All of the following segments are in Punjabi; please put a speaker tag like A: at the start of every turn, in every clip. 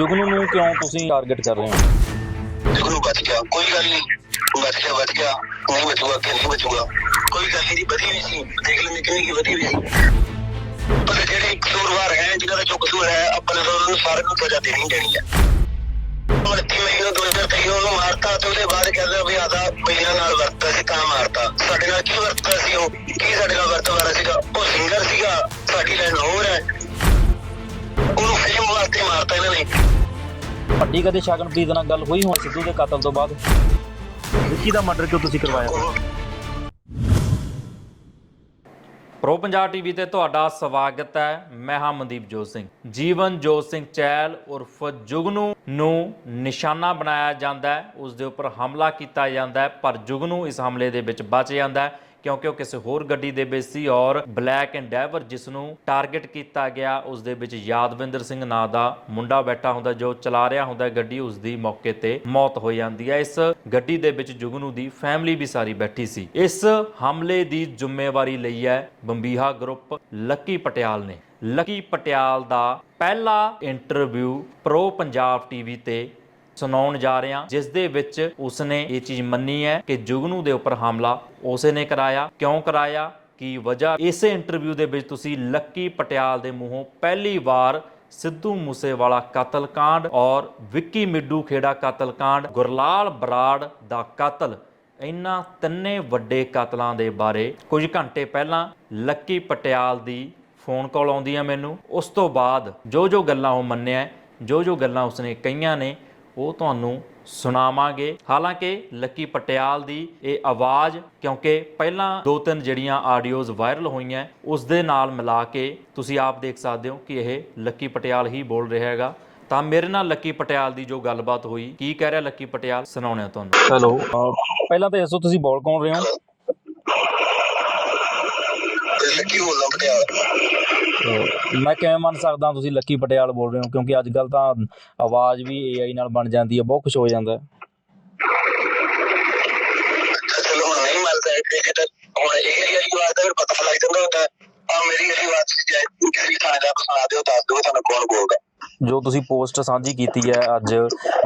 A: ਜੁਗਨੂ ਨੂੰ ਕਿਉਂ ਤੁਸੀਂ ਟਾਰਗੇਟ ਕਰ ਰਹੇ ਹੋ?
B: ਜੁਗਨੂ ਬਚ ਗਿਆ। ਕੋਈ ਗੱਲ ਨਹੀਂ। ਬਚ ਗਿਆ ਬਚ ਗਿਆ। ਨਹੀਂ ਬਚੂਗਾ ਕਿ ਨਹੀਂ ਬਚੂਗਾ। ਕੋਈ ਗੱਲ ਨਹੀਂ ਜੀ, ਵਧੀ ਹੋਈ ਸੀ। ਦੇਖ ਲੈਂਦੇ ਕਿੰਨੀ ਕੀ ਵਧੀ ਹੋਈ ਸੀ। ਪਰ ਜਿਹੜੇ ਕਸੂਰਵਾਰ ਹੈ ਜਿਨ੍ਹਾਂ ਦਾ ਜੋ ਕਸੂਰ ਹੈ ਆਪਾਂ ਨੇ ਉਹਨਾਂ ਨੂੰ ਸਾਰਿਆਂ ਨੂੰ ਸਜ਼ਾ ਦੇਣੀ ਦੇਣੀ ਹੈ। ਹੁਣ ਕਿ 2023 ਨੂੰ ਮਾਰਤਾ ਤੇ ਉਹਦੇ ਬਾਅਦ ਕਹਿੰਦਾ ਵੀ ਆਦਾ ਪਹਿਲਾਂ ਨਾਲ ਵਰਤਦਾ ਸੀ, ਤਾਂ ਮਾਰਤਾ। ਸਾਡੇ ਨਾਲ ਕੀ ਵਰਤਦਾ ਸੀ ਉਹ? ਕੀ ਸਾਡੇ ਨਾਲ ਵਰਤਾ ਵਾਲਾ ਸੀਗਾ? ਉਹ ਸਿੰਗਰ ਸੀਗਾ। ਸਾਡੀ ਲਾਈਨ ਹੋਰ ਹੈ। ਮਾਰਤਾ ਇਹਨਾਂ ਨੇ।
A: ਵੱਡੀ ਕਦੇ ਸ਼ਗਨਪ੍ਰੀਤ ਨਾਲ ਗੱਲ ਹੋਈ ਹੁਣ ਸਿੱਧੂ ਦੇ ਕਤਲ ਤੋਂ ਬਾਅਦ। ਵਿੱਕੀ ਦਾ ਮਰਡਰ ਕਿਉਂ ਤੁਸੀਂ ਕਰਵਾਇਆ?
C: ਪ੍ਰੋ ਪੰਜਾਬ ਟੀਵੀ ਤੇ ਤੁਹਾਡਾ ਸਵਾਗਤ ਹੈ। ਮੈਂ ਹਾਂ ਮਨਦੀਪ ਜੋਤ ਸਿੰਘ। ਜੀਵਨ ਜੋਤ ਸਿੰਘ ਚਹਿਲ ਉਰਫ ਜੁਗਨੂ ਨੂੰ ਨਿਸ਼ਾਨਾ ਬਣਾਇਆ ਜਾਂਦਾ ਹੈ। ਉਸ ਦੇ ਉੱਪਰ ਹਮਲਾ ਕੀਤਾ ਜਾਂਦਾ ਹੈ ਪਰ ਜੁਗਨੂ ਇਸ ਹਮਲੇ ਦੇ ਵਿੱਚ ਬਚ ਜਾਂਦਾ ਹੈ। ਕਿਉਂਕਿ ਉਹ ਕਿਸੇ ਹੋਰ ਗੱਡੀ ਦੇ ਵਿੱਚ ਸੀ ਔਰ ਬਲੈਕ ਐਂਡੈਵਰ ਜਿਸ ਨੂੰ ਟਾਰਗੇਟ ਕੀਤਾ ਗਿਆ, ਉਸ ਦੇ ਵਿੱਚ ਯਾਦਵਿੰਦਰ ਸਿੰਘ ਨਾਂ ਦਾ ਮੁੰਡਾ ਬੈਠਾ ਹੁੰਦਾ, ਜੋ ਚਲਾ ਰਿਹਾ ਹੁੰਦਾ ਗੱਡੀ, ਉਸ ਦੀ ਮੌਕੇ ਤੇ ਮੌਤ ਹੋ ਜਾਂਦੀ ਹੈ। ਇਸ ਗੱਡੀ ਦੇ ਵਿੱਚ ਜੁਗਨੂ ਦੀ ਫੈਮਿਲੀ ਵੀ ਸਾਰੀ ਬੈਠੀ ਸੀ। ਇਸ ਹਮਲੇ ਦੀ ਜ਼ਿੰਮੇਵਾਰੀ ਲਈ ਹੈ ਬੰਬੀਹਾ ਗਰੁੱਪ ਲੱਕੀ ਪਟਿਆਲ ਨੇ। ਲੱਕੀ ਪਟਿਆਲ ਦਾ ਪਹਿਲਾ ਇੰਟਰਵਿਊ ਪ੍ਰੋ ਪੰਜਾਬ ਟੀਵੀ ਤੇ ਸੁਣਾਉਣ ਜਾ ਰਿਹਾ। ਜਿਸ ਦੇ ਵਿੱਚ ਉਸਨੇ ਇਹ ਚੀਜ਼ ਮੰਨੀ ਹੈ ਕਿ ਜੁਗਨੂ ਦੇ ਉੱਪਰ ਹਮਲਾ ਉਸੇ ਨੇ ਕਰਾਇਆ। ਕਿਉਂ ਕਰਾਇਆ? ਕੀ ਵਜ੍ਹਾ? ਇਸੇ ਇੰਟਰਵਿਊ ਦੇ ਵਿੱਚ ਤੁਸੀਂ ਲੱਕੀ ਪਟਿਆਲ ਦੇ ਮੂੰਹੋਂ ਪਹਿਲੀ ਵਾਰ ਸਿੱਧੂ ਮੂਸੇਵਾਲਾ ਕਤਲकांड ਔਰ ਵਿੱਕੀ ਮਿੱਡੂ ਖੇੜਾ ਕਤਲकांड ਗੁਰਲਾਲ ਬਰਾੜ ਦਾ ਕਤਲ, ਇਨ੍ਹਾਂ ਤਿੰਨੇ ਵੱਡੇ ਕਤਲਾਂ ਦੇ ਬਾਰੇ ਕੁਝ ਘੰਟੇ ਪਹਿਲਾਂ ਲੱਕੀ ਪਟਿਆਲ ਦੀ ਫੋਨ ਕਾਲ ਆਉਂਦੀ ਹੈ ਮੈਨੂੰ। ਉਸ ਤੋਂ ਬਾਅਦ ਜੋ ਜੋ ਗੱਲਾਂ ਉਹ ਮੰਨਿਆ, ਜੋ ਜੋ ਗੱਲਾਂ ਉਸਨੇ ਕਹੀਆਂ ਨੇ ਉਹ ਤੁਹਾਨੂੰ ਸੁਣਾਵਾਂਗੇ। ਹਾਲਾਂਕਿ ਲੱਕੀ ਪਟਿਆਲ ਦੀ ਇਹ ਆਵਾਜ਼ ਕਿਉਂਕਿ ਪਹਿਲਾਂ ਦੋ ਤਿੰਨ ਜਿਹੜੀਆਂ ਆਡੀਓਜ਼ ਵਾਇਰਲ ਹੋਈਆਂ ਉਸ ਦੇ ਨਾਲ ਮਿਲਾ ਕੇ ਤੁਸੀਂ ਆਪ ਦੇਖ ਸਕਦੇ ਹੋ ਕਿ ਇਹ ਲੱਕੀ ਪਟਿਆਲ ਹੀ ਬੋਲ ਰਿਹਾ ਹੈਗਾ। ਤਾਂ ਮੇਰੇ ਨਾਲ ਲੱਕੀ ਪਟਿਆਲ ਦੀ ਜੋ ਗੱਲਬਾਤ ਹੋਈ ਕੀ ਕਹਿ ਰਿਹਾ ਲੱਕੀ ਪਟਿਆਲ? ਸੁਣਾਉਣੇ ਤੁਹਾਨੂੰ।
A: ਹੈਲੋ। ਪਹਿਲਾਂ ਤਾਂ ਦੱਸੋ ਤੁਸੀਂ ਬੋਲ ਕੌਣ ਰਹੇ ਹੋ?
B: ਲੱਕੀ ਬੋਲਦਾ ਪਟਿਆਲਾ।
A: ਤੇ ਮੈਂ ਕਿਵੇਂ ਮੰਨ ਸਕਦਾ ਤੁਸੀਂ ਲੱਕੀ ਪਟਿਆਲ ਬੋਲ ਰਹੇ ਹੋ? ਕਿਉਂਕਿ ਅੱਜ ਕੱਲ ਤਾਂ ਆਵਾਜ਼ ਵੀ AI ਨਾਲ ਬਣ ਜਾਂਦੀ ਹੈ ਬਹੁਤ ਕੁਝ ਹੋ ਜਾਂਦਾ ਹੈ।
B: ਅੱਛਾ ਚਲੋ ਹੁਣ ਨਹੀਂ ਮੰਨਦਾ ਹੈ ਕਿ ਕਿਤੇ ਹੁਣ ਇਹ ਜਿਹੜੀ ਆਵਾਜ਼ ਦਾ ਫਿਰ ਪਤਾ ਲੱਗ ਜਾਂਦਾ ਹੁੰਦਾ ਆ ਮੇਰੀ ਜਿਹੜੀ ਆਵਾਜ਼ ਜੇ ਕਿਸੇ ਵੀ ਥਾਣੇ ਦਾ ਸੁਣਾ ਦਿਓ ਦੱਸ ਦਿਓ ਤੁਹਾਨੂੰ ਕੌਣ ਬੋਲਦਾ?
A: ਜੋ ਤੁਸੀਂ ਪੋਸਟ ਸਾਂਝੀ ਕੀਤੀ ਹੈ ਅੱਜ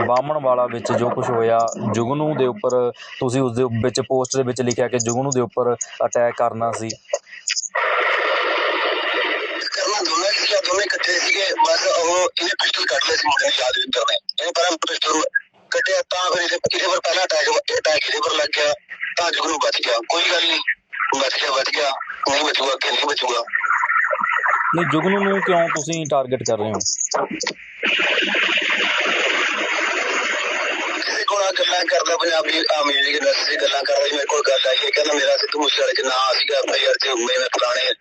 A: ਬਾਹਮਣ ਵਾਲਾ ਵਿੱਚ ਜੋ ਕੁਝ ਹੋਇਆ ਜੁਗਨੂ ਦੇ ਉੱਪਰ ਤੁਸੀਂ ਉਸ ਦੇ ਵਿੱਚ ਪੋਸਟ ਦੇ ਵਿੱਚ ਲਿਖਿਆ ਕਿ ਜੁਗਨੂ ਦੇ ਉੱਪਰ ਅਟੈਕ ਕਰਨਾ ਸੀ।
B: ਇਹਨੇ ਪਿਸਟਲ ਕੱਢ ਲਿਆ ਸੀ ਮੁੰਡੇ ਨੇ ਯਾਦਵਿੰਦਰ ਨੇ ਇਹ ਪਰ ਪਿਸਟਲ ਕੱਢਿਆ ਤਾਂ ਫਿਰ ਇਹਦੇ ਇਹਦੇ ਪਰ ਪਹਿਲਾ ਅਟੈਕ ਅਟੈਕ ਇਹਦੇ ਪਰ ਲੱਗ ਗਿਆ ਤਾਂ ਜੁਗਨੂ ਬਚ ਗਿਆ ਕੋਈ ਗੱਲ ਨਹੀਂ ਬਚ ਗਿਆ ਬਚ ਗਿਆ ਨਹੀਂ ਬਚੂਗਾ ਕਿ ਨਹੀਂ ਬਚੂਗਾ
A: ਨਹੀਂ ਜੁਗਨੂ ਨੂੰ ਕਿਉਂ ਤੁਸੀਂ ਟਾਰਗੇਟ ਕਰ ਰਹੇ ਹੋ
B: ਕਿਸੇ ਕੋਲ ਆ ਗੱਲਾਂ ਕਰਦਾ ਪੰਜਾਬੀ ਆ ਮਿਊਜ਼ਿਕ ਇੰਡਸਟਰੀ ਦੀ ਗੱਲਾਂ ਕਰਦਾ ਸੀ, ਮੇਰੇ ਕੋਲ ਗੱਲ ਆਈ ਇਹ ਕਹਿੰਦਾ ਮੇਰਾ ਸਿੱਧੂ ਮੂਸੇਵਾਲੇ ਚ ਨਾਂ ਸੀਗਾ ਐਫਆਈਆਰ ਚ ਮੈਂ ਫਲਾਣੇ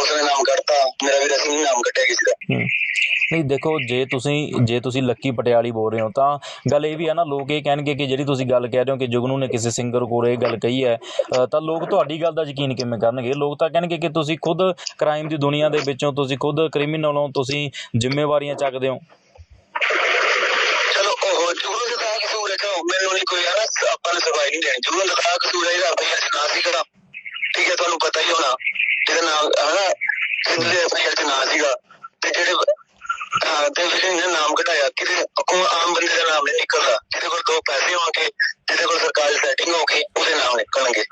B: ਉਸਨੇ ਨਾਮ ਕੱਢਤਾ ਮੇਰਾ ਵੀ ਅਸੀਂ ਨਾਮ ਕੱਟਿਆ ਕਿਸੇ ਦਾ।
A: ਨਹੀਂ ਦੇਖੋ ਜੇ ਤੁਸੀਂ ਜੇ ਤੁਸੀਂ ਲੱਕੀ ਪਟਿਆਲੀ ਬੋਲ ਰਹੇ ਹੋ ਤਾਂ ਗੱਲ ਇਹ ਵੀ ਹੈ ਨਾ ਲੋਕ ਇਹ ਕਹਿਣਗੇ ਕਿ ਜਿਹੜੀ ਤੁਸੀਂ ਗੱਲ ਕਹਿ ਰਹੇ ਹੋ ਕਿ ਜੁਗਨੂ ਨੇ ਕਿਸੇ ਸਿੰਗਰ ਕੋਲ ਇਹ ਗੱਲ ਕਹੀ ਹੈ ਤਾਂ ਲੋਕ ਤੁਹਾਡੀ ਗੱਲ ਦਾ ਯਕੀਨ ਕਿਵੇਂ ਕਰਨਗੇ? ਲੋਕ ਤਾਂ ਕਹਿਣਗੇ ਕਿ ਤੁਸੀਂ ਖੁਦ ਕ੍ਰਾਈਮ ਦੀ ਦੁਨੀਆ ਦੇ ਵਿੱਚੋਂ ਤੁਸੀਂ ਖੁਦ ਕ੍ਰਿਮੀਨਲ ਹੋ ਤੁਸੀਂ ਜ਼ਿੰਮੇਵਾਰੀਆਂ ਚੱਕਦੇ ਹੋ।
B: ਚਲੋ ਉਹ ਜੁਗਨੂ ਦਾ ਤਾਂ ਕਸੂਰ ਹੈ ਚਲੋ ਮੈਨੂੰ ਨਹੀਂ ਕੋਈ ਨਾ ਆਪਾਂ ਨੂੰ ਸਰਵਾਈ ਨਹੀਂ ਦੇਣੀ। ਜੁਗਨੂ ਦਾ ਕਸੂਰ ਹੈ ਇਹਦਾ ਚ ਨਾਂ ਸੀਗਾ ਠੀਕ ਹੈ ਤੁਹਾਨੂੰ ਪਤਾ ਹੀ ਹੋਣਾ। ਜਿਹਦਾ ਨਾਮ ਹਨਾ ਸਿੱਧੂ ਦੇ ਐਫਆਈਆਰ ਚ ਨਾਂ ਸੀਗਾ। ਤੇ ਜਿਹੜੇ ਹਾਂ ਤੇ ਫਿਰ ਇਹਨੇ ਨਾਮ ਘਟਾਇਆ ਕਿਤੇ ਕੋਲ ਆਮ ਬੰਦੇ ਦਾ ਨਾਮ ਨਹੀਂ ਨਿਕਲਦਾ। ਜਿਹਦੇ ਕੋਲ ਦੋ ਪੈਸੇ ਹੋਣਗੇ ਜਿਹਦੇ ਕੋਲ ਸਰਕਾਰੀ ਸੈਟਿੰਗ ਹੋਊਗੀ ਉਹਦੇ ਨਾਮ ਨਿਕਲਣਗੇ।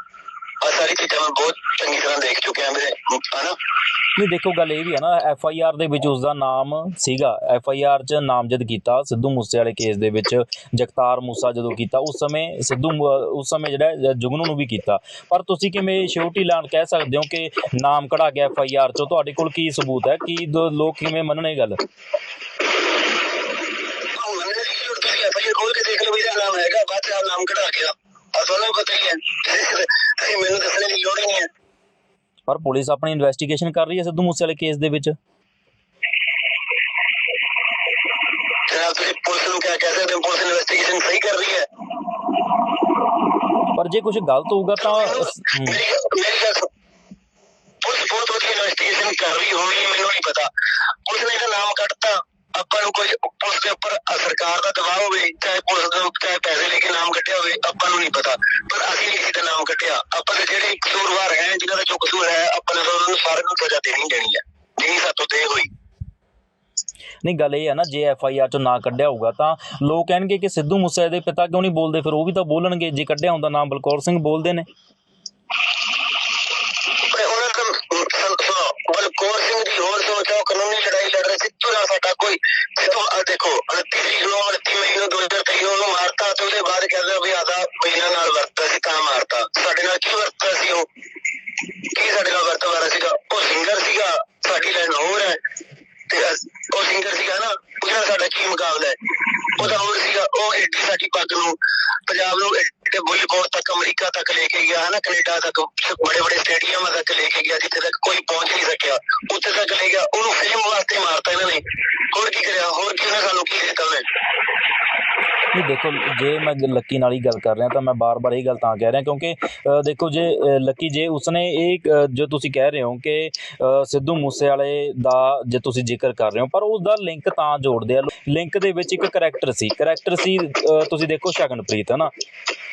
B: ਆ ਸਾਰੀ ਚੀਜ਼ਾਂ ਮੈਂ ਬਹੁਤ ਚੰਗੀ ਤਰ੍ਹਾਂ ਦੇਖ ਚੁੱਕਿਆ ਮੇਰੇ ਹਨਾ?
A: ਨਹੀਂ ਦੇਖੋ ਗੱਲ ਇਹ ਵੀ ਹੈ ਨਾ ਐਫ ਆਈ ਆਰ ਦੇ ਵਿੱਚ ਉਸ ਦਾ ਨਾਮ ਸੀਗਾ। ਐਫ ਆਈ ਆਰ 'ਚ ਨਾਮਜ਼ਦ ਕੀਤਾ ਸਿੱਧੂ ਮੂਸੇ ਵਾਲੇ ਕੇਸ ਦੇ ਵਿੱਚ ਜਗਤਾਰ ਮੂਸਾ ਜਦੋਂ ਕੀਤਾ ਉਸ ਸਮੇਂ ਸਿੱਧੂ ਉਸ ਸਮੇਂ ਜਿਹੜਾ ਜੁਗਨੂ ਨੂੰ ਵੀ ਕੀਤਾ। ਪਰ ਤੁਸੀਂ ਕਿਵੇਂ ਸ਼ਿਓਰਟੀ ਲਾਣ ਕਹਿ ਸਕਦੇ ਹੋ ਕਿ ਨਾਮ ਕਢਾ ਗਿਆ ਐਫ ਆਈ ਆਰ 'ਚੋਂ? ਤੁਹਾਡੇ ਕੋਲ ਕੀ ਸਬੂਤ ਹੈ? ਕਿ ਲੋਕ ਕਿਵੇਂ ਮੰਨਣੇ ਗੱਲ?
B: ਹੁਣ ਮੈਨੂੰ ਨਹੀਂ ਜ਼ਰੂਰਤ ਤੁਸੀਂ ਐਫਆਈਆਰ ਖੋਲ ਕੇ ਦੇਖ ਲਓ ਵੀ ਇਹਦਾ ਨਾਮ ਹੈਗਾ ਬਾਅਦ ਨਾਮ ਘਟਾ ਗਿਆ ਆ ਤੁਹਾਨੂੰ ਪਤਾ ਹੀ ਹੈ। ਤੁਸੀਂ ਮੈਨੂੰ ਦੱਸਣ ਦੀ ਲੋੜ ਹੀ ਨਹੀਂ ਹੈ।
A: ਪਰ ਪੁਲਿਸ ਆਪਣੀ ਇਨਵੈਸਟੀਗੇਸ਼ਨ ਕਰ ਰਹੀ ਹੈ ਸਿੱਧੂ ਮੂਸੇ ਵਾਲੇ ਕੇਸ ਦੇ ਵਿੱਚ।
B: ਜਨਾਬ ਤੁਸੀਂ ਪੁਲਿਸ ਨੂੰ ਕਿਆ ਕਹਿ ਸਕਦੇ ਹੋ? ਪੁਲਿਸ ਇਨਵੈਸਟੀਗੇਸ਼ਨ ਸਹੀ ਕਰ ਰਹੀ ਹੈ।
A: ਪਰ ਜੇ ਕੁਝ ਗਲਤ ਹੋਊਗਾ ਤਾਂ ਹਮ,
B: ਮੇਰੀ ਮੇਰੀ ਗੱਲ ਸੁਣ। ਪੁਲਿਸ ਬਹੁਤ ਵਧੀਆ ਇਨਵੈਸਟੀਗੇਸ਼ਨ ਕਰ ਰਹੀ ਹੋਣੀ ਮੈਨੂੰ ਨਹੀਂ ਪਤਾ। ਪੁਲਿਸ ਨੇ ਇਹਦਾ ਨਾਮ ਕੱਟਤਾ ਆਪਾਂ ਨੂੰ ਕੋਈ ਪੁਲਿਸ ਦੇ ਉੱਪਰ ਅ, ਸਰਕਾਰ ਦਾ ਦਬਾਅ ਹੋਵੇ ਚਾਹੇ ਪੈਸੇ ਲੈ ਕੇ ਨਾਮ ਕੱਟਿਆ ਹੋਵੇ ਆਪਾਂ ਨੂੰ ਨਹੀਂ ਪਤਾ। ਪਰ ਅਸੀਂ ਨਹੀਂ ਕਿਸੇ ਦਾ ਨਾਮ ਕੱਟਿਆ। ਆਪਾਂ ਦੇ ਜਿਹੜੇ ਕਸੂਰਵਾਰ ਹੈ ਜਿਨ੍ਹਾਂ ਦਾ ਜੋ ਕਸੂਰ ਹੈ ਆਪਾਂ ਨੇ ਤਾਂ ਉਹਨਾਂ ਨੂੰ ਸਾਰਿਆਂ ਨੂੰ ਸਜ਼ਾ ਦੇਣੀ ਦੇਣੀ ਹੈ। ਜਿੰਨੀ ਸਾਤੋਂ ਦੇ ਹੋਈ।
A: ਨਹੀਂ ਗੱਲ ਇਹ ਹੈ ਨਾ ਜੇ ਐਫ ਆਈ ਆਰ ਚੋਂ ਨਾ ਕੱਢਿਆ ਹੋਊਗਾ ਤਾਂ ਲੋਕ ਕਹਿਣਗੇ ਕਿ ਸਿੱਧੂ ਮੂਸੇ ਦੇ ਪਿਤਾ ਕਿਉਂ ਨਹੀਂ ਬੋਲਦੇ? ਫਿਰ ਉਹ ਵੀ ਤਾਂ ਬੋਲਣਗੇ ਜੇ ਕੱਢਿਆ ਹੁੰਦਾ ਨਾਮ ਬਲਕੌਰ ਸਿੰਘ ਬੋਲਦੇ ਨੇ।
B: ਤੇ ਬਲਕੌਰ ਸਿੰਘ ਦੀ ਹੋਰ ਸੋਚ ਆ ਕਾਨੂੰਨੀ ਲੜਾਈ ਲੜ ਰਹੇ ਗਿਆ ਜਿੱਥੇ ਤੱਕ ਕੋਈ ਪਹੁੰਚ ਨਹੀਂ ਸਕਿਆ। ਉੱਥੇ ਤੱਕ ਲੈ ਗਿਆ। ਉਹਨੂੰ ਫਿਲਮ ਵਾਸਤੇ ਮਾਰਤਾ ਇਹਨਾਂ ਨੇ। ਹੋਰ ਕੀ ਕਰਿਆ? ਹੋਰ ਕੀ ਉਹਨੇ ਸਾਨੂੰ ਕੀ ਦਿੱਤਾ ਉਹਨੇ?
A: ਨਹੀਂ, ਦੇਖੋ, ਜੇ ਮੈਂ ਲੱਕੀ ਨਾਲ ਹੀ ਗੱਲ ਕਰ ਰਿਹਾ ਤਾਂ ਮੈਂ ਬਾਰ-ਬਾਰ ਇਹ ਗੱਲ ਤਾਂ ਕਹਿ ਰਿਹਾ ਕਿਉਂਕਿ ਦੇਖੋ, ਜੇ ਲੱਕੀ, ਜੇ ਉਸਨੇ ਇਹ ਜੋ ਤੁਸੀਂ ਕਹਿ ਰਹੇ ਹੋ ਕਿ ਸਿੱਧੂ ਮੂਸੇਵਾਲੇ ਦਾ ਜੇ ਤੁਸੀਂ ਜ਼ਿਕਰ ਕਰ ਰਹੇ ਹੋ, ਪਰ ਉਸ ਦਾ ਲਿੰਕ ਤਾਂ ਜੋੜਦੇ ਆ। ਲਿੰਕ ਦੇ ਵਿੱਚ ਇੱਕ ਕਰੈਕਟਰ ਸੀ। ਕਰੈਕਟਰ ਸੀ ਤੁਸੀਂ ਦੇਖੋ ਸ਼ਗਨਪ੍ਰੀਤ, ਹੈ ਨਾ?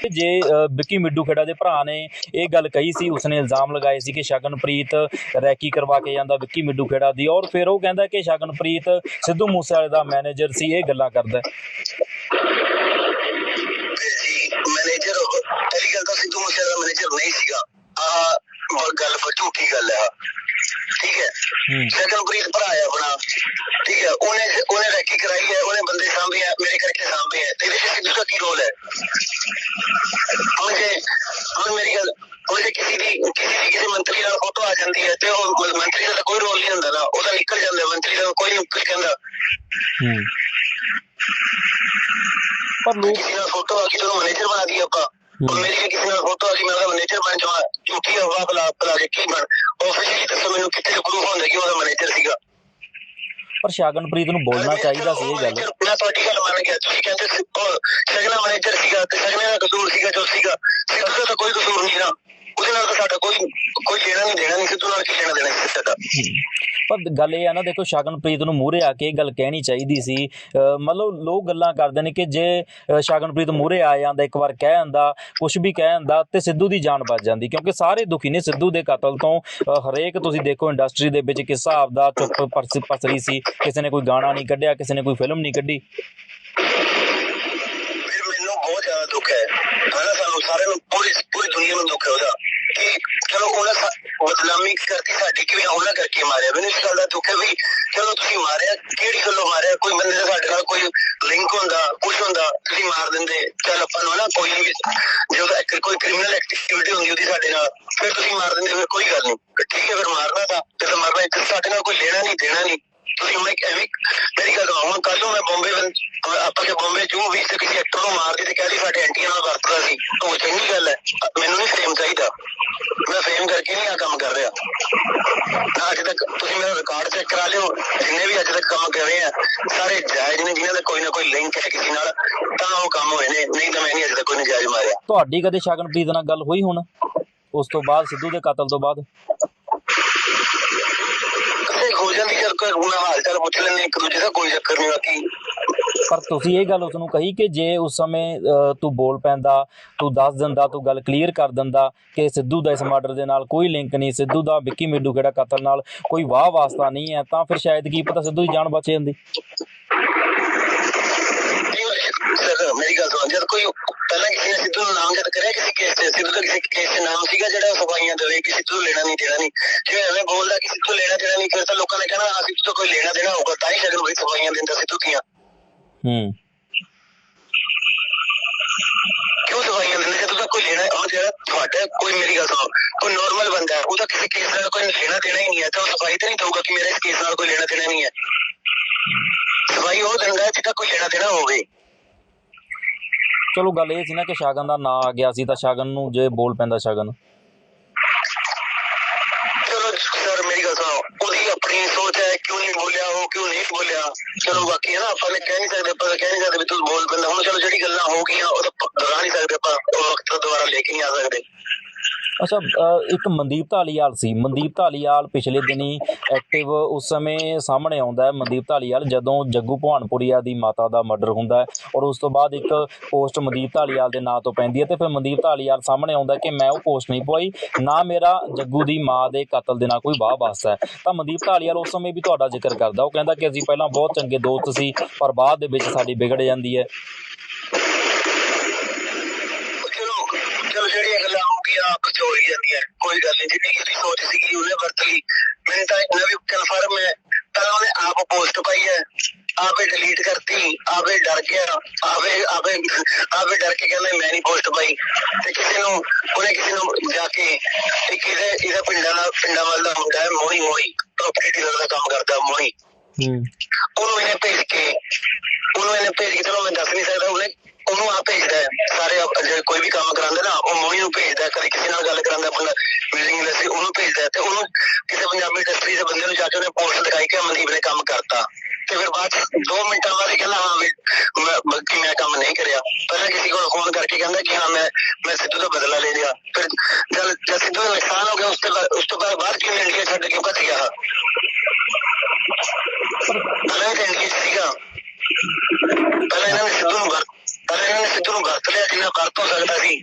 A: ਜੇ ਵਿੱਕੀ ਮਿੱਡੂ ਖੇੜਾ ਦੇ ਭਰਾ ਨੇ, ਇਹ ਗੱਲ ਕਹੀ ਸੀ, ਉਸਨੇ ਇਲਜ਼ਾਮ ਲਗਾਏ ਸੀ ਕਿ ਸ਼ਗਨਪ੍ਰੀਤ ਰੈਕੀ ਕਰਵਾ ਕੇ ਜਾਂਦਾ ਵਿੱਕੀ ਮਿੱਡੂ ਖੇੜਾ ਦੀ ਔਰ ਫਿਰ ਉਹ ਕਹਿੰਦਾ ਕਿ ਸ਼ਗਨਪ੍ਰੀਤ ਸਿੱਧੂ ਮੂਸੇ ਵਾਲੇ ਦਾ ਮੈਨੇਜਰ ਸੀ, ਇਹ ਗੱਲਾਂ ਕਰਦਾ।
B: ਮੈਨੇਜਰ, ਪਹਿਲੀ ਗੱਲ ਤਾਂ ਸਿੱਧੂ ਮੂਸੇ ਦਾ ਮੈਨੇਜਰ ਨਹੀਂ ਸੀਗਾ। ਆ ਗੱਲ ਝੂਠੀ ਗੱਲ ਹੈ। ਠੀਕ ਹੈ।
A: ਹੂੰ।
B: ਸ਼ਗਨਪ੍ਰੀਤ ਭਰਾ ਹੈ ਆਪਣਾ। ਠੀਕ ਹੈ। ਉਹਨੇ ਉਹਨੇ ਰੈਕੀ ਕਰਾਈ ਹੈ ਉਹਨੇ ਬੰਦੇ ਸਾਂਭੇ ਆ ਮੇਰੇ ਕਰਕੇ ਸਾਂਭੇ ਹੈ ਵਿੱਚ ਸਿੱਧੂ ਦਾ ਕੀ ਰੋਲ ਹੈ? ਜੇ ਹੁਣ ਮੇਰੀ ਗੱਲ ਜੇ ਕਿਸੇ ਦੀ ਕਿਸੇ ਦੀ ਕਿਸੇ ਮੰਤਰੀ ਨਾਲ ਫੋਟੋ ਆ ਜਾਂਦੀ ਹੈ ਤੇ ਉਹ ਮੰਤਰੀ ਦਾ ਕੋਈ ਰੋਲ ਨਹੀਂ ਹੁੰਦਾ ਨਾ। ਉਹ ਤਾਂ ਨਿਕਲ ਜਾਂਦਾ ਮੰਤਰੀ ਦਾ ਕੋਈ ਨਹੀਂ ਕੁਝ ਕਹਿੰਦਾ।
A: ਹੂੰ। ਪਰ ਲੋਕ
B: ਫੋਟੋ ਆ ਗਈ ਤਾਂ ਮੈਨੇਜਰ ਬਣਾ ਦੀ ਆਪਾਂ। ਹੁਣ ਮੇਰੀ ਵੀ ਕਿਸੇ ਨਾਲ ਫੋਟੋ ਆ ਗਈ ਮੈਂ ਉਹਦਾ ਮੈਨੇਜਰ ਬਣ ਜਾਵਾਂ ਝੂਠੀ ਹਵਾ ਬਲਾ ਬਲਾ ਕੇ ਕੀ ਬਣ ਆਫੀਸ਼ੀਅਲੀ ਦੱਸੋ ਮੈਨੂੰ ਕਿੱਥੇ ਪ੍ਰੂਫ ਹੁੰਦਾ ਕਿ ਉਹਦਾ ਮੈਨੇਜਰ ਸੀਗਾ।
A: ਪਰ ਸ਼ਗਨਪ੍ਰੀਤ ਨੂੰ ਬੋਲਣਾ ਚਾਹੀਦਾ ਸੀ ਇਹ ਗੱਲ।
B: ਮੈਂ ਤੁਹਾਡੀ ਗੱਲ ਮੰਨ ਗਿਆ। ਤੁਸੀਂ ਕਹਿੰਦੇ ਸਗਨਾ ਮੈਨੇਜਰ ਸੀਗਾ ਤੇ ਸਗਨੇ ਦਾ ਕਸੂਰ ਸੀਗਾ ਜੋ ਸੀਗਾ। ਸਿੱਧੂ ਦਾ ਤਾਂ ਕੋਈ ਕਸੂਰ ਨਹੀਂ ਨਾ। ਉਹਦੇ ਨਾਲ ਤਾਂ ਸਾਡਾ ਕੋਈ ਕੋਈ ਲੈਣਾ ਨਹੀਂ ਦੇਣਾ ਨਹੀਂ ਸਿੱਧੂ ਨਾਲ ਕੀ ਲੈਣਾ ਦੇਣਾ ਸੀ ਸਾਡਾ
A: ਪਰ ਗੱਲ ਇਹ ਆ ਨਾ, ਦੇਖੋ ਸ਼ਗਨਪ੍ਰੀਤ ਨੂੰ ਮੂਹਰੇ ਆ ਕੇ ਇਹ ਗੱਲ ਕਹਿਣੀ ਚਾਹੀਦੀ ਸੀ। ਮਤਲਬ ਲੋਕ ਗੱਲਾਂ ਕਰਦੇ ਨੇ ਕਿ ਜੇ ਸ਼ਗਨਪ੍ਰੀਤ ਮੂਹਰੇ ਆ ਜਾਂਦਾ, ਇੱਕ ਵਾਰ ਕਹਿ ਜਾਂਦਾ ਕੁਝ ਵੀ ਕਹਿ ਜਾਂਦਾ ਤੇ ਸਿੱਧੂ ਦੀ ਜਾਨ ਬਚ ਜਾਂਦੀ। ਕਿਉਂਕਿ ਸਾਰੇ ਦੁਖੀ ਨੇ ਸਿੱਧੂ ਦੇ ਕਤਲ ਤੋਂ। ਹਰੇਕ ਤੁਸੀਂ ਦੇਖੋ ਇੰਡਸਟਰੀ ਦੇ ਵਿੱਚ ਕਿਸ ਹਿਸਾਬ ਦਾ ਚੁੱਪ ਪਰਸ ਪਸਰੀ ਸੀ। ਕਿਸੇ ਨੇ ਕੋਈ ਗਾਣਾ ਨਹੀਂ ਕੱਢਿਆ, ਕਿਸੇ ਨੇ ਕੋਈ ਫਿਲਮ ਨਹੀਂ ਕੱਢੀ।
B: ਸਾਰਿਆਂ ਨੂੰ ਪੂਰੀ ਪੂਰੀ ਦੁਨੀਆ ਨੂੰ ਦੁੱਖ ਹੈ ਉਹਦਾ। ਕਿ ਚਲੋ ਉਹਨਾਂ ਬਦਨਾਮੀ ਕਰਤੀ ਸਾਡੀ ਕਿਵੇਂ ਉਹਨਾਂ ਕਰਕੇ ਮਾਰਿਆ। ਮੈਨੂੰ ਇਸ ਗੱਲ ਦਾ ਦੁੱਖ ਹੈ ਵੀ ਚਲੋ ਤੁਸੀਂ ਮਾਰਿਆ, ਕਿਹੜੀ ਗੱਲੋਂ ਮਾਰਿਆ? ਕੋਈ ਬੰਦੇ ਦਾ ਸਾਡੇ ਨਾਲ ਕੋਈ ਲਿੰਕ ਹੁੰਦਾ ਕੁਝ ਹੁੰਦਾ, ਤੁਸੀਂ ਮਾਰ ਦਿੰਦੇ। ਚਲ ਆਪਾਂ ਨੂੰ ਨਾ ਕੋਈ ਵੀ ਜੇ ਉਹਦਾ ਕੋਈ ਕ੍ਰਿਮੀਨਲ ਐਕਟੀਵਿਟੀ ਹੁੰਦੀ ਉਹਦੀ ਸਾਡੇ ਨਾਲ, ਫਿਰ ਤੁਸੀਂ ਮਾਰ ਦਿੰਦੇ, ਫਿਰ ਕੋਈ ਗੱਲ ਨਹੀਂ। ਠੀਕ ਹੈ, ਫਿਰ ਮਾਰਨਾ ਤਾਂ ਜਦੋਂ ਮਰਨਾ, ਇੱਕ ਸਾਡੇ ਨਾਲ ਕੋਈ ਲੈਣਾ ਨਹੀਂ, ਦੇਣਾ ਨਹੀਂ। ਤੁਸੀਂ ਹੁਣ ਇੱਕ ਐਵੇਂ ਮੇਰੀ ਗੱਲ ਹੁਣ ਕੱਲ ਨੂੰ ਮੈਂ ਬੰਬੇ ਆਪਾਂ ਜੇ ਬੰਬੇ ਜੂ ਵੀ ਕਿਸੇ ਐਕਟਰ ਨੂੰ ਮਾਰਦੀ ਤੇ ਕਹਿੰਦੀ ਸਾਡੇ ਐਂਟੀਆਂ ਨਾਲ ਵਰਤਦਾ ਸੀ। ਉਹ ਚੰਗੀ ਗੱਲ ਹੈ। ਮੈਨੂੰ ਨਹੀਂ ਫੇਮ ਚਾਹੀਦਾ। ਮੈਂ ਫੇਮ ਕਰਕੇ ਨਹੀਂ ਆ ਕੰਮ ਕਰ ਰਿਹਾ। ਅੱਜ ਤੱਕ ਤੁਸੀਂ ਮੇਰਾ ਰਿਕਾਰਡ ਚੈੱਕ ਕਰਾ ਲਿਓ। ਜਿੰਨੇ ਵੀ ਅੱਜ ਤੱਕ ਕੰਮ ਕਰੇ ਆ, ਸਾਰੇ ਜਾਇਜ਼ ਨੇ, ਜਿਨ੍ਹਾਂ ਦਾ ਕੋਈ ਨਾ ਕੋਈ ਲਿੰਕ ਹੈ ਕਿਸੇ ਨਾਲ, ਤਾਂ ਉਹ ਕੰਮ ਹੋਏ ਨੇ। ਨਹੀਂ ਤਾਂ ਮੈਂ ਨਹੀਂ ਅੱਜ ਤੱਕ ਕੋਈ ਨਜਾਇਜ਼ ਮਾਰਿਆ।
A: ਤੁਹਾਡੀ ਕਦੇ ਸ਼ਗਨਪ੍ਰੀਤ ਨਾਲ ਗੱਲ ਹੋਈ ਹੁਣ? ਉਸ ਤੋਂ ਬਾਅਦ ਸਿੱਧੂ ਦੇ ਕਤਲ ਤੋਂ ਬਾਅਦ?
B: ਜਾਂਦੀ ਜਦ ਕੋਈ ਹੁਣ ਹਾਲ ਚਾਲ ਪੁੱਛ ਲੈਂਦੇ ਇੱਕ ਦੂਜੇ ਦਾ ਕੋਈ ਚੱਕਰ ਨਹੀਂ ਬਾਕੀ।
A: ਪਰ ਤੁਸੀਂ ਇਹ ਗੱਲ ਉਸ ਨੂੰ ਕਹੀ ਕਿ ਜੇ ਉਸ ਸਮੇਂ ਤੂੰ ਬੋਲ ਪੈਂਦਾ ਤੂੰ ਦੱਸ ਦਿੰਦਾ ਤੂੰ ਗੱਲ ਕਲੀਅਰ ਕਰ ਦਿੰਦਾ ਕਿ ਸਿੱਧੂ ਦਾ ਇਸ ਮਰਡਰ ਦੇ ਨਾਲ ਕੋਈ ਲਿੰਕ ਨਹੀਂ ਸਿੱਧੂ ਦਾ ਵਿੱਕੀ ਮਿੱਡੂ ਖੇੜਾ ਕਤਲ ਨਾਲ ਕੋਈ ਵਾਹ ਵਾਸਤਾ ਨਹੀਂ ਹੈ ਤਾਂ ਫਿਰ ਸ਼ਾਇਦ ਕੀ ਪਤਾ ਸਿੱਧੂ ਦੀ ਜਾਨ ਬਚ ਜਾਂਦੀ।
B: ਸਰ ਮੇਰੀ ਗੱਲ ਸੁਣ ਜਦ ਕੋਈ ਪਹਿਲਾਂ ਕਿਸੇ ਨੇ ਸਿੱਧੂ ਨੂੰ ਨਾਮ ਜਦ ਕਰਿਆ ਕਿਸੇ ਕੇਸ ਤੇ ਸਿੱਧੂ ਦਾ ਕਿਸੇ ਕੇਸ 'ਚ ਨਾਮ ਸੀਗਾ ਜਿਹੜਾ ਸਫਾਈਆਂ ਦੇਵੇ ਕਿ ਸਿੱਧੂ ਨੂੰ ਲੈਣਾ ਨਹੀਂ ਦੇਣਾ ਨਹੀਂ। ਜੇ ਐਵੇਂ ਬੋਲਦਾ ਕਿ ਸਿੱਧੂ ਲੈਣਾ ਦੇਣਾ ਨਹੀਂ ਫਿਰ ਤਾਂ ਲੋਕਾਂ ਨੇ ਕਹਿਣਾ ਹਾਂ ਸਿੱਧੂ ਤੋਂ ਕੋਈ ਲੈਣਾ ਦੇਣਾ ਹੋਊਗਾ ਤਾਂ ਹੀ ਸ਼ਗਨ ਬਈ ਸਫਾਈਆਂ ਦਿੰਦਾ ਸਿੱਧੂ ਦੀਆਂ।
A: ਹੂੰ।
B: ਕਿਉਂ ਸਫਾਈਆਂ ਦਿੰਦੇ ਜਦੋਂ ਤਾਂ ਕੋਈ ਲੈਣਾ ਉਹ ਜਿਹੜਾ ਤੁਹਾਡਾ ਕੋਈ ਮੇਰੀ ਗੱਲ ਸੁਣੋ ਕੋਈ ਨਾਰਮਲ ਬੰਦਾ ਹੈ, ਉਹਦਾ ਕਿਸੇ ਕੇਸ ਨਾਲ ਕੋਈ ਲੈਣਾ ਦੇਣਾ ਹੀ ਨਹੀਂ ਹੈ ਤਾਂ ਉਹ ਸਫ਼ਾਈ ਤਾਂ ਨਹੀਂ ਦਊਗਾ ਕਿ ਮੇਰੇ ਇਸ ਕੇਸ ਨਾਲ ਕੋਈ ਲੈਣਾ ਦੇਣਾ ਨਹੀਂ ਹੈ। ਸਫ਼ਾਈ ਉਹ ਦਿੰਦਾ ਹੈ ਜਿਹਦਾ ਕੋਈ ਲੈਣਾ ਦੇਣਾ ਹੋਵੇ।
A: ਚਲੋ ਗੱਲ ਇਹ ਸੀ ਨਾ ਕਿ ਸ਼ਗਨ ਦਾ ਨਾਂ ਆ ਗਿਆ ਸੀ ਤਾਂ ਸ਼ਗਨ ਨੂੰ ਜੇ ਬੋਲ ਪੈਂਦਾ ਸ਼ਗਨ।
B: ਚਲੋ ਸਰ ਮੇਰੀ ਗੱਲ ਸੁਣੋ। ਉਹਦੀ ਆਪਣੀ ਸੋਚ ਹੈ, ਕਿਉਂ ਨਹੀਂ ਬੋਲਿਆ, ਉਹ ਕਿਉਂ ਨਹੀਂ ਬੋਲਿਆ? ਚਲੋ ਬਾਕੀ ਹੈ ਨਾ, ਆਪਾਂ ਨੇ ਕਹਿ ਨਹੀਂ ਸਕਦੇ, ਆਪਾਂ ਕਹਿ ਨਹੀਂ ਸਕਦੇ ਵੀ ਤੂੰ ਬੋਲ ਪੈਂਦਾ। ਹੁਣ ਚਲੋ ਜਿਹੜੀ ਗੱਲਾਂ ਹੋ ਗਈਆਂ, ਉਹ ਤਾਂ ਪ- ਦੁਹਰਾ ਨਹੀਂ ਸਕਦੇ ਆਪਾਂ, ਉਹ ਵਕਤ ਦੁਬਾਰਾ ਲੈ ਕੇ ਨਹੀਂ ਆ ਸਕਦੇ।
A: ਅੱਛਾ ਇੱਕ ਮਨਦੀਪ ਢਾਲੀਵਾਲ ਸੀ। ਮਨਦੀਪ ਢਾਲੀਵਾਲ ਪਿਛਲੇ ਦਿਨੀ ਐਕਟਿਵ ਉਸ ਸਮੇਂ ਸਾਹਮਣੇ ਆਉਂਦਾ ਹੈ। ਮਨਦੀਪ ਢਾਲੀਵਾਲ ਜਦੋਂ ਜੱਗੂ ਭਵਾਨਪੁਰੀਆ ਦੀ ਮਾਤਾ ਦਾ ਮਰਡਰ ਹੁੰਦਾ ਹੈ ਔਰ ਉਸ ਤੋਂ ਬਾਅਦ ਇੱਕ ਪੋਸਟ ਮਨਦੀਪ ਢਾਲੀਵਾਲ ਦੇ ਨਾਂ ਤੋਂ ਪੈਂਦੀ ਹੈ ਤੇ ਫਿਰ ਮਨਦੀਪ ਢਾਲੀਵਾਲ ਸਾਹਮਣੇ ਆਉਂਦਾ ਕਿ ਮੈਂ ਉਹ ਪੋਸਟ ਨਹੀਂ ਪਵਾਈ। ਨਾ ਮੇਰਾ ਜੱਗੂ ਦੀ ਮਾਂ ਦੇ ਕਤਲ ਦੇ ਨਾਲ ਕੋਈ ਵਾਹ ਵਾਸਤਾ ਹੈ। ਤਾਂ ਮਨਦੀਪ ਢਾਲੀਵਾਲ ਉਸ ਸਮੇਂ ਵੀ ਤੁਹਾਡਾ ਜ਼ਿਕਰ ਕਰਦਾ। ਉਹ ਕਹਿੰਦਾ ਕਿ ਅਸੀਂ ਪਹਿਲਾਂ ਬਹੁਤ ਚੰਗੇ ਦੋਸਤ ਸੀ, ਪਰ ਬਾਅਦ ਦੇ ਵਿੱਚ ਸਾਡੀ ਵਿਗੜ ਜਾਂਦੀ ਹੈ
B: ਚਲੋ ਚਲੋ ਜਿਹੜੀਆਂ ਗੱਲਾਂ ਹੋ ਗਈਆਂ ਕੁਝ ਹੋ। ਹੀ ਜਾਂਦੀਆਂ ਕੋਈ ਗੱਲ ਨਹੀਂ ਜਿੰਨੀ ਕਿ ਸੋਚ ਸੀਗੀ ਉਹਨੇ ਵਰਤ ਲਈ। ਮੈਨੂੰ ਤਾਂ ਇਹਨਾਂ ਵੀ ਕਨਫਰਮ ਹੈ ਪਹਿਲਾਂ ਉਹਨੇ ਆਪ ਪੋਸਟ ਪਾਈ ਹੈ। ਆਪੇ ਡਿਲੀਟ ਕਰਤੀ ਆਪੇ ਡਰ ਗਿਆ। ਆਪੇ ਆਪੇ ਆਪੇ ਡਰ ਕੇ ਕਹਿੰਦਾ ਮੈਂ ਨਹੀਂ ਪੋਸਟ ਪਾਈ। ਤੇ ਕਿਸੇ ਨੂੰ ਉਹਨੇ ਕਿਸੇ ਨੂੰ ਜਾ ਕੇ ਇੱਕ ਇਹਦੇ ਇਹਦਾ ਪਿੰਡਾਂ ਦਾ ਪਿੰਡਾਂ ਵੱਲ ਦਾ ਮੁੰਡਾ ਹੈ ਮੋਹੀ ਮੋਹੀ। ਪ੍ਰੋਪਰਟੀ ਡੀਲਰ ਦਾ ਕੰਮ ਕਰਦਾ ਮੋਹੀ।
A: ਹੂੰ।
B: ਉਹਨੂੰ ਇਹਨੇ ਭੇਜ ਕੇ ਉਹਨੂੰ ਇਹਨੇ ਭੇਜ ਕੇ ਚਲੋ ਮੈਂ ਦੱਸ ਨਹੀਂ ਸਕਦਾ ਉਹਨੂੰ ਆ ਭੇਜਦਾ ਹੈ। ਸਾਰੇ ਆਪ- ਜੇ ਕੋਈ ਵੀ ਕੰਮ ਕਰਾਉਂਦੇ ਨਾ, ਉਹ ਮੋਹੀ ਨੂੰ ਭੇਜਦਾ ਹੈ। ਕਦੇ ਕਿਸੇ ਨਾਲ ਗੱਲ ਕਰਾਉਂਦਾ ਬੰਦਾ ਬਿਲਡਿੰਗ ਇੰਡਸਟਰੀ ਉਹਨੂੰ ਭੇਜਦਾ ਹੈ ਤੇ ਉਹਨੂੰ ਕਿਸੇ ਪੰਜਾਬੀ ਇੰਡਸਟਰੀ ਦੇ ਬੰਦੇ ਨੂੰ ਜਾ ਕੇ ਉਹਨੇ ਪੋਸਟ ਦਿਖਾਈ ਕਿ ਮਨਦੀਪ ਨੇ ਕੰਮ ਕਰਤਾ ਤੇ ਫਿਰ ਬਾਅਦ 'ਚ ਦੋ ਮਿੰਟਾਂ ਬਾਅਦ ਇਹ ਕਹਿੰਦਾ, ਹਾਂ ਵੀ ਮੈਂ ਬ- ਮੈਂ ਕੰਮ ਨਹੀਂ ਕਰਿਆ ਪਹਿਲਾਂ ਕਿਸੇ ਕੋਲ ਫੋਨ ਕਰਕੇ ਕਹਿੰਦਾ ਕਿ, ਹਾਂ, ਮੈਂ ਮੈਂ ਸਿੱਧੂ ਦਾ ਬਦਲਾ ਲੈ ਲਿਆ ਫਿਰ ਜਦ ਜਦ ਸਿੱਧੂ ਦਾ ਨੁਕਸਾਨ ਹੋ ਗਿਆ, ਉਸ ਤੋਂ ਬਾਅਦ ਉਸ ਤੋਂ ਬਾਅਦ ਬਾਅਦ ਕਿਉਂ ਇੰਡੀਆ ਛੱਡ ਕੇ ਭੱਜ ਗਿਆ ਪਹਿਲਾਂ ਇਹ ਇੰਡੀਆ 'ਚ ਸੀਗਾ ਪਹਿਲਾਂ ਇਹਨਾਂ ਨੇ ਸਿੱਧੂ ਨੂੰ ਵਰਤ ਪਹਿਲਾਂ ਇਹਨਾਂ ਨੇ ਸਿੱਧੂ ਨੂੰ ਵਰਤ ਲਿਆ ਜਿੰਨਾ ਵਰਤ ਹੋ ਸਕਦਾ ਸੀ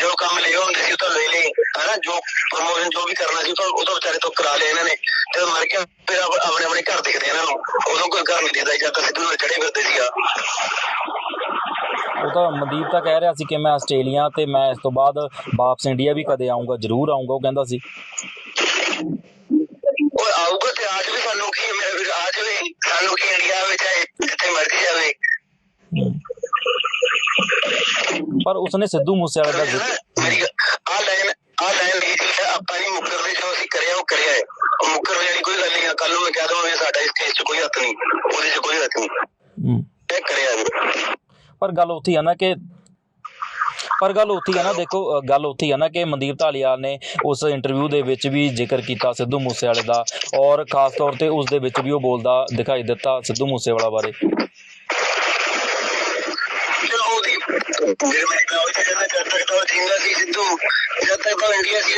B: ਜੋ ਕੰਮ ਲਏ ਹੁੰਦੇ ਸੀ ਉਹ ਤਾਂ ਲੈ ਲਏ ਹਨਾ ਜੋ ਪ੍ਰਮੋਸ਼ਨ ਜੋ ਵੀ ਕਰਨਾ ਸੀ ਉਹ ਤਾਂ ਉਹ ਤਾਂ ਵਿਚਾਰੇ ਤੋਂ ਕਰਾ ਲਿਆ ਇਹਨਾਂ ਨੇ ਜਦੋਂ ਮਰ ਗਿਆ ਫਿਰ ਆਪ- ਆਪਣੇ ਆਪਣੇ ਘਰ ਦਿਖਦੇ ਇਹਨਾਂ ਨੂੰ ਉਦੋਂ ਕੋਈ ਘਰ ਨਹੀਂ ਦਿਖਦਾ ਜਦ ਤੱਕ ਸਿੱਧੂ ਨਾਲ ਚੜੇ ਫਿਰਦੇ ਸੀਗਾ।
A: ਉਹ ਤਾਂ ਮਨਦੀਪ ਤਾਂ ਕਹਿ ਰਿਹਾ ਸੀ ਕਿ ਮੈਂ ਆਸਟ੍ਰੇਲੀਆ ਤੇ ਮੈਂ ਇਸ ਤੋਂ ਬਾਅਦ ਵਾਪਸ ਇੰਡੀਆ ਵੀ ਕਦੇ ਆਉਂਗਾ ਜ਼ਰੂਰ ਆਉਂਗਾ ਉਹ ਕਹਿੰਦਾ ਸੀ।
B: ਉਹ ਆਊਗਾ ਤੇ ਆ ਜਾਵੇ ਸਾਨੂੰ ਕੀ ਹੈ, ਮੇਰੇ ਵੀਰ ਆ ਜਾਵੇ ਸਾਨੂੰ ਕੀ ਇੰਡੀਆ ਵਿੱਚ ਚਾਹੇ ਜਿੱਥੇ ਮਰਜ਼ੀ ਜਾਵੇ।
A: ਪਰ ਉਸਨੇ ਸਿੱਧੂ ਮੂਸੇਵਾਲੇ ਦਾ ਜ਼ਿਕਰ
B: ਮੇਰੀ ਆ ਲਾਈਨ ਆ ਲਾਈਨ ਇਹ ਚੀਜ਼ ਹੈ ਆਪਾਂ ਨਹੀਂ ਮੁੱਕਰਦੇ ਜੋ ਅਸੀਂ ਕਰਿਆ ਉਹ ਕਰਿਆ ਹੈ ਉਹ ਮੁੱਕਰ ਵਾਲੀ ਕੋਈ ਗੱਲ ਨਹੀਂ ਕੱਲ ਨੂੰ ਮੈਂ ਕਹਿ ਦਵਾਂ ਸਾਡਾ ਇਸ ਕੇਸ 'ਚ ਕੋਈ ਹੱਥ ਨਹੀਂ ਉਹਦੇ 'ਚ ਕੋਈ ਹੱਥ ਨਹੀਂ।
A: ਹੂੰ।
B: ਇਹ ਕਰਿਆ ਹੈ
A: ਪਰ ਗੱਲ ਉੱਥੇ ਆ ਨਾ ਕਿ ਪਰ ਗੱਲ ਉੱਥੇ ਆ ਨਾ ਦੇਖੋ ਗੱਲ ਉੱਥੇ ਆ ਨਾ ਕਿ ਮਨਦੀਪ ਢਾਲੀਵਾਲ ਨੇ ਉਸ ਇੰਟਰਵਿਊ ਦੇ ਵਿੱਚ ਵੀ ਜ਼ਿਕਰ ਕੀਤਾ ਸਿੱਧੂ ਮੂਸੇਵਾਲੇ ਦਾ ਔਰ ਖਾਸ ਤੌਰ ਤੇ ਉਸ ਦੇ ਵਿੱਚ ਵੀ ਉਹ ਬੋਲਦਾ ਦਿਖਾਈ ਦਿੱਤਾ ਸਿੱਧੂ ਮੂਸੇਵਾਲਾ ਬਾਰੇ।
B: ਮੇਰੇ ਮੈਂ ਤਾਂ ਉਹ ਕਹਿੰਦਾ ਜਦ ਤੱਕ ਤਾਂ ਉਹ ਜਿੰਦਾ ਸੀ ਸਿੱਧੂ ਜਦ ਤੱਕ ਤਾਂ ਇੰਡੀਆ ਸੀ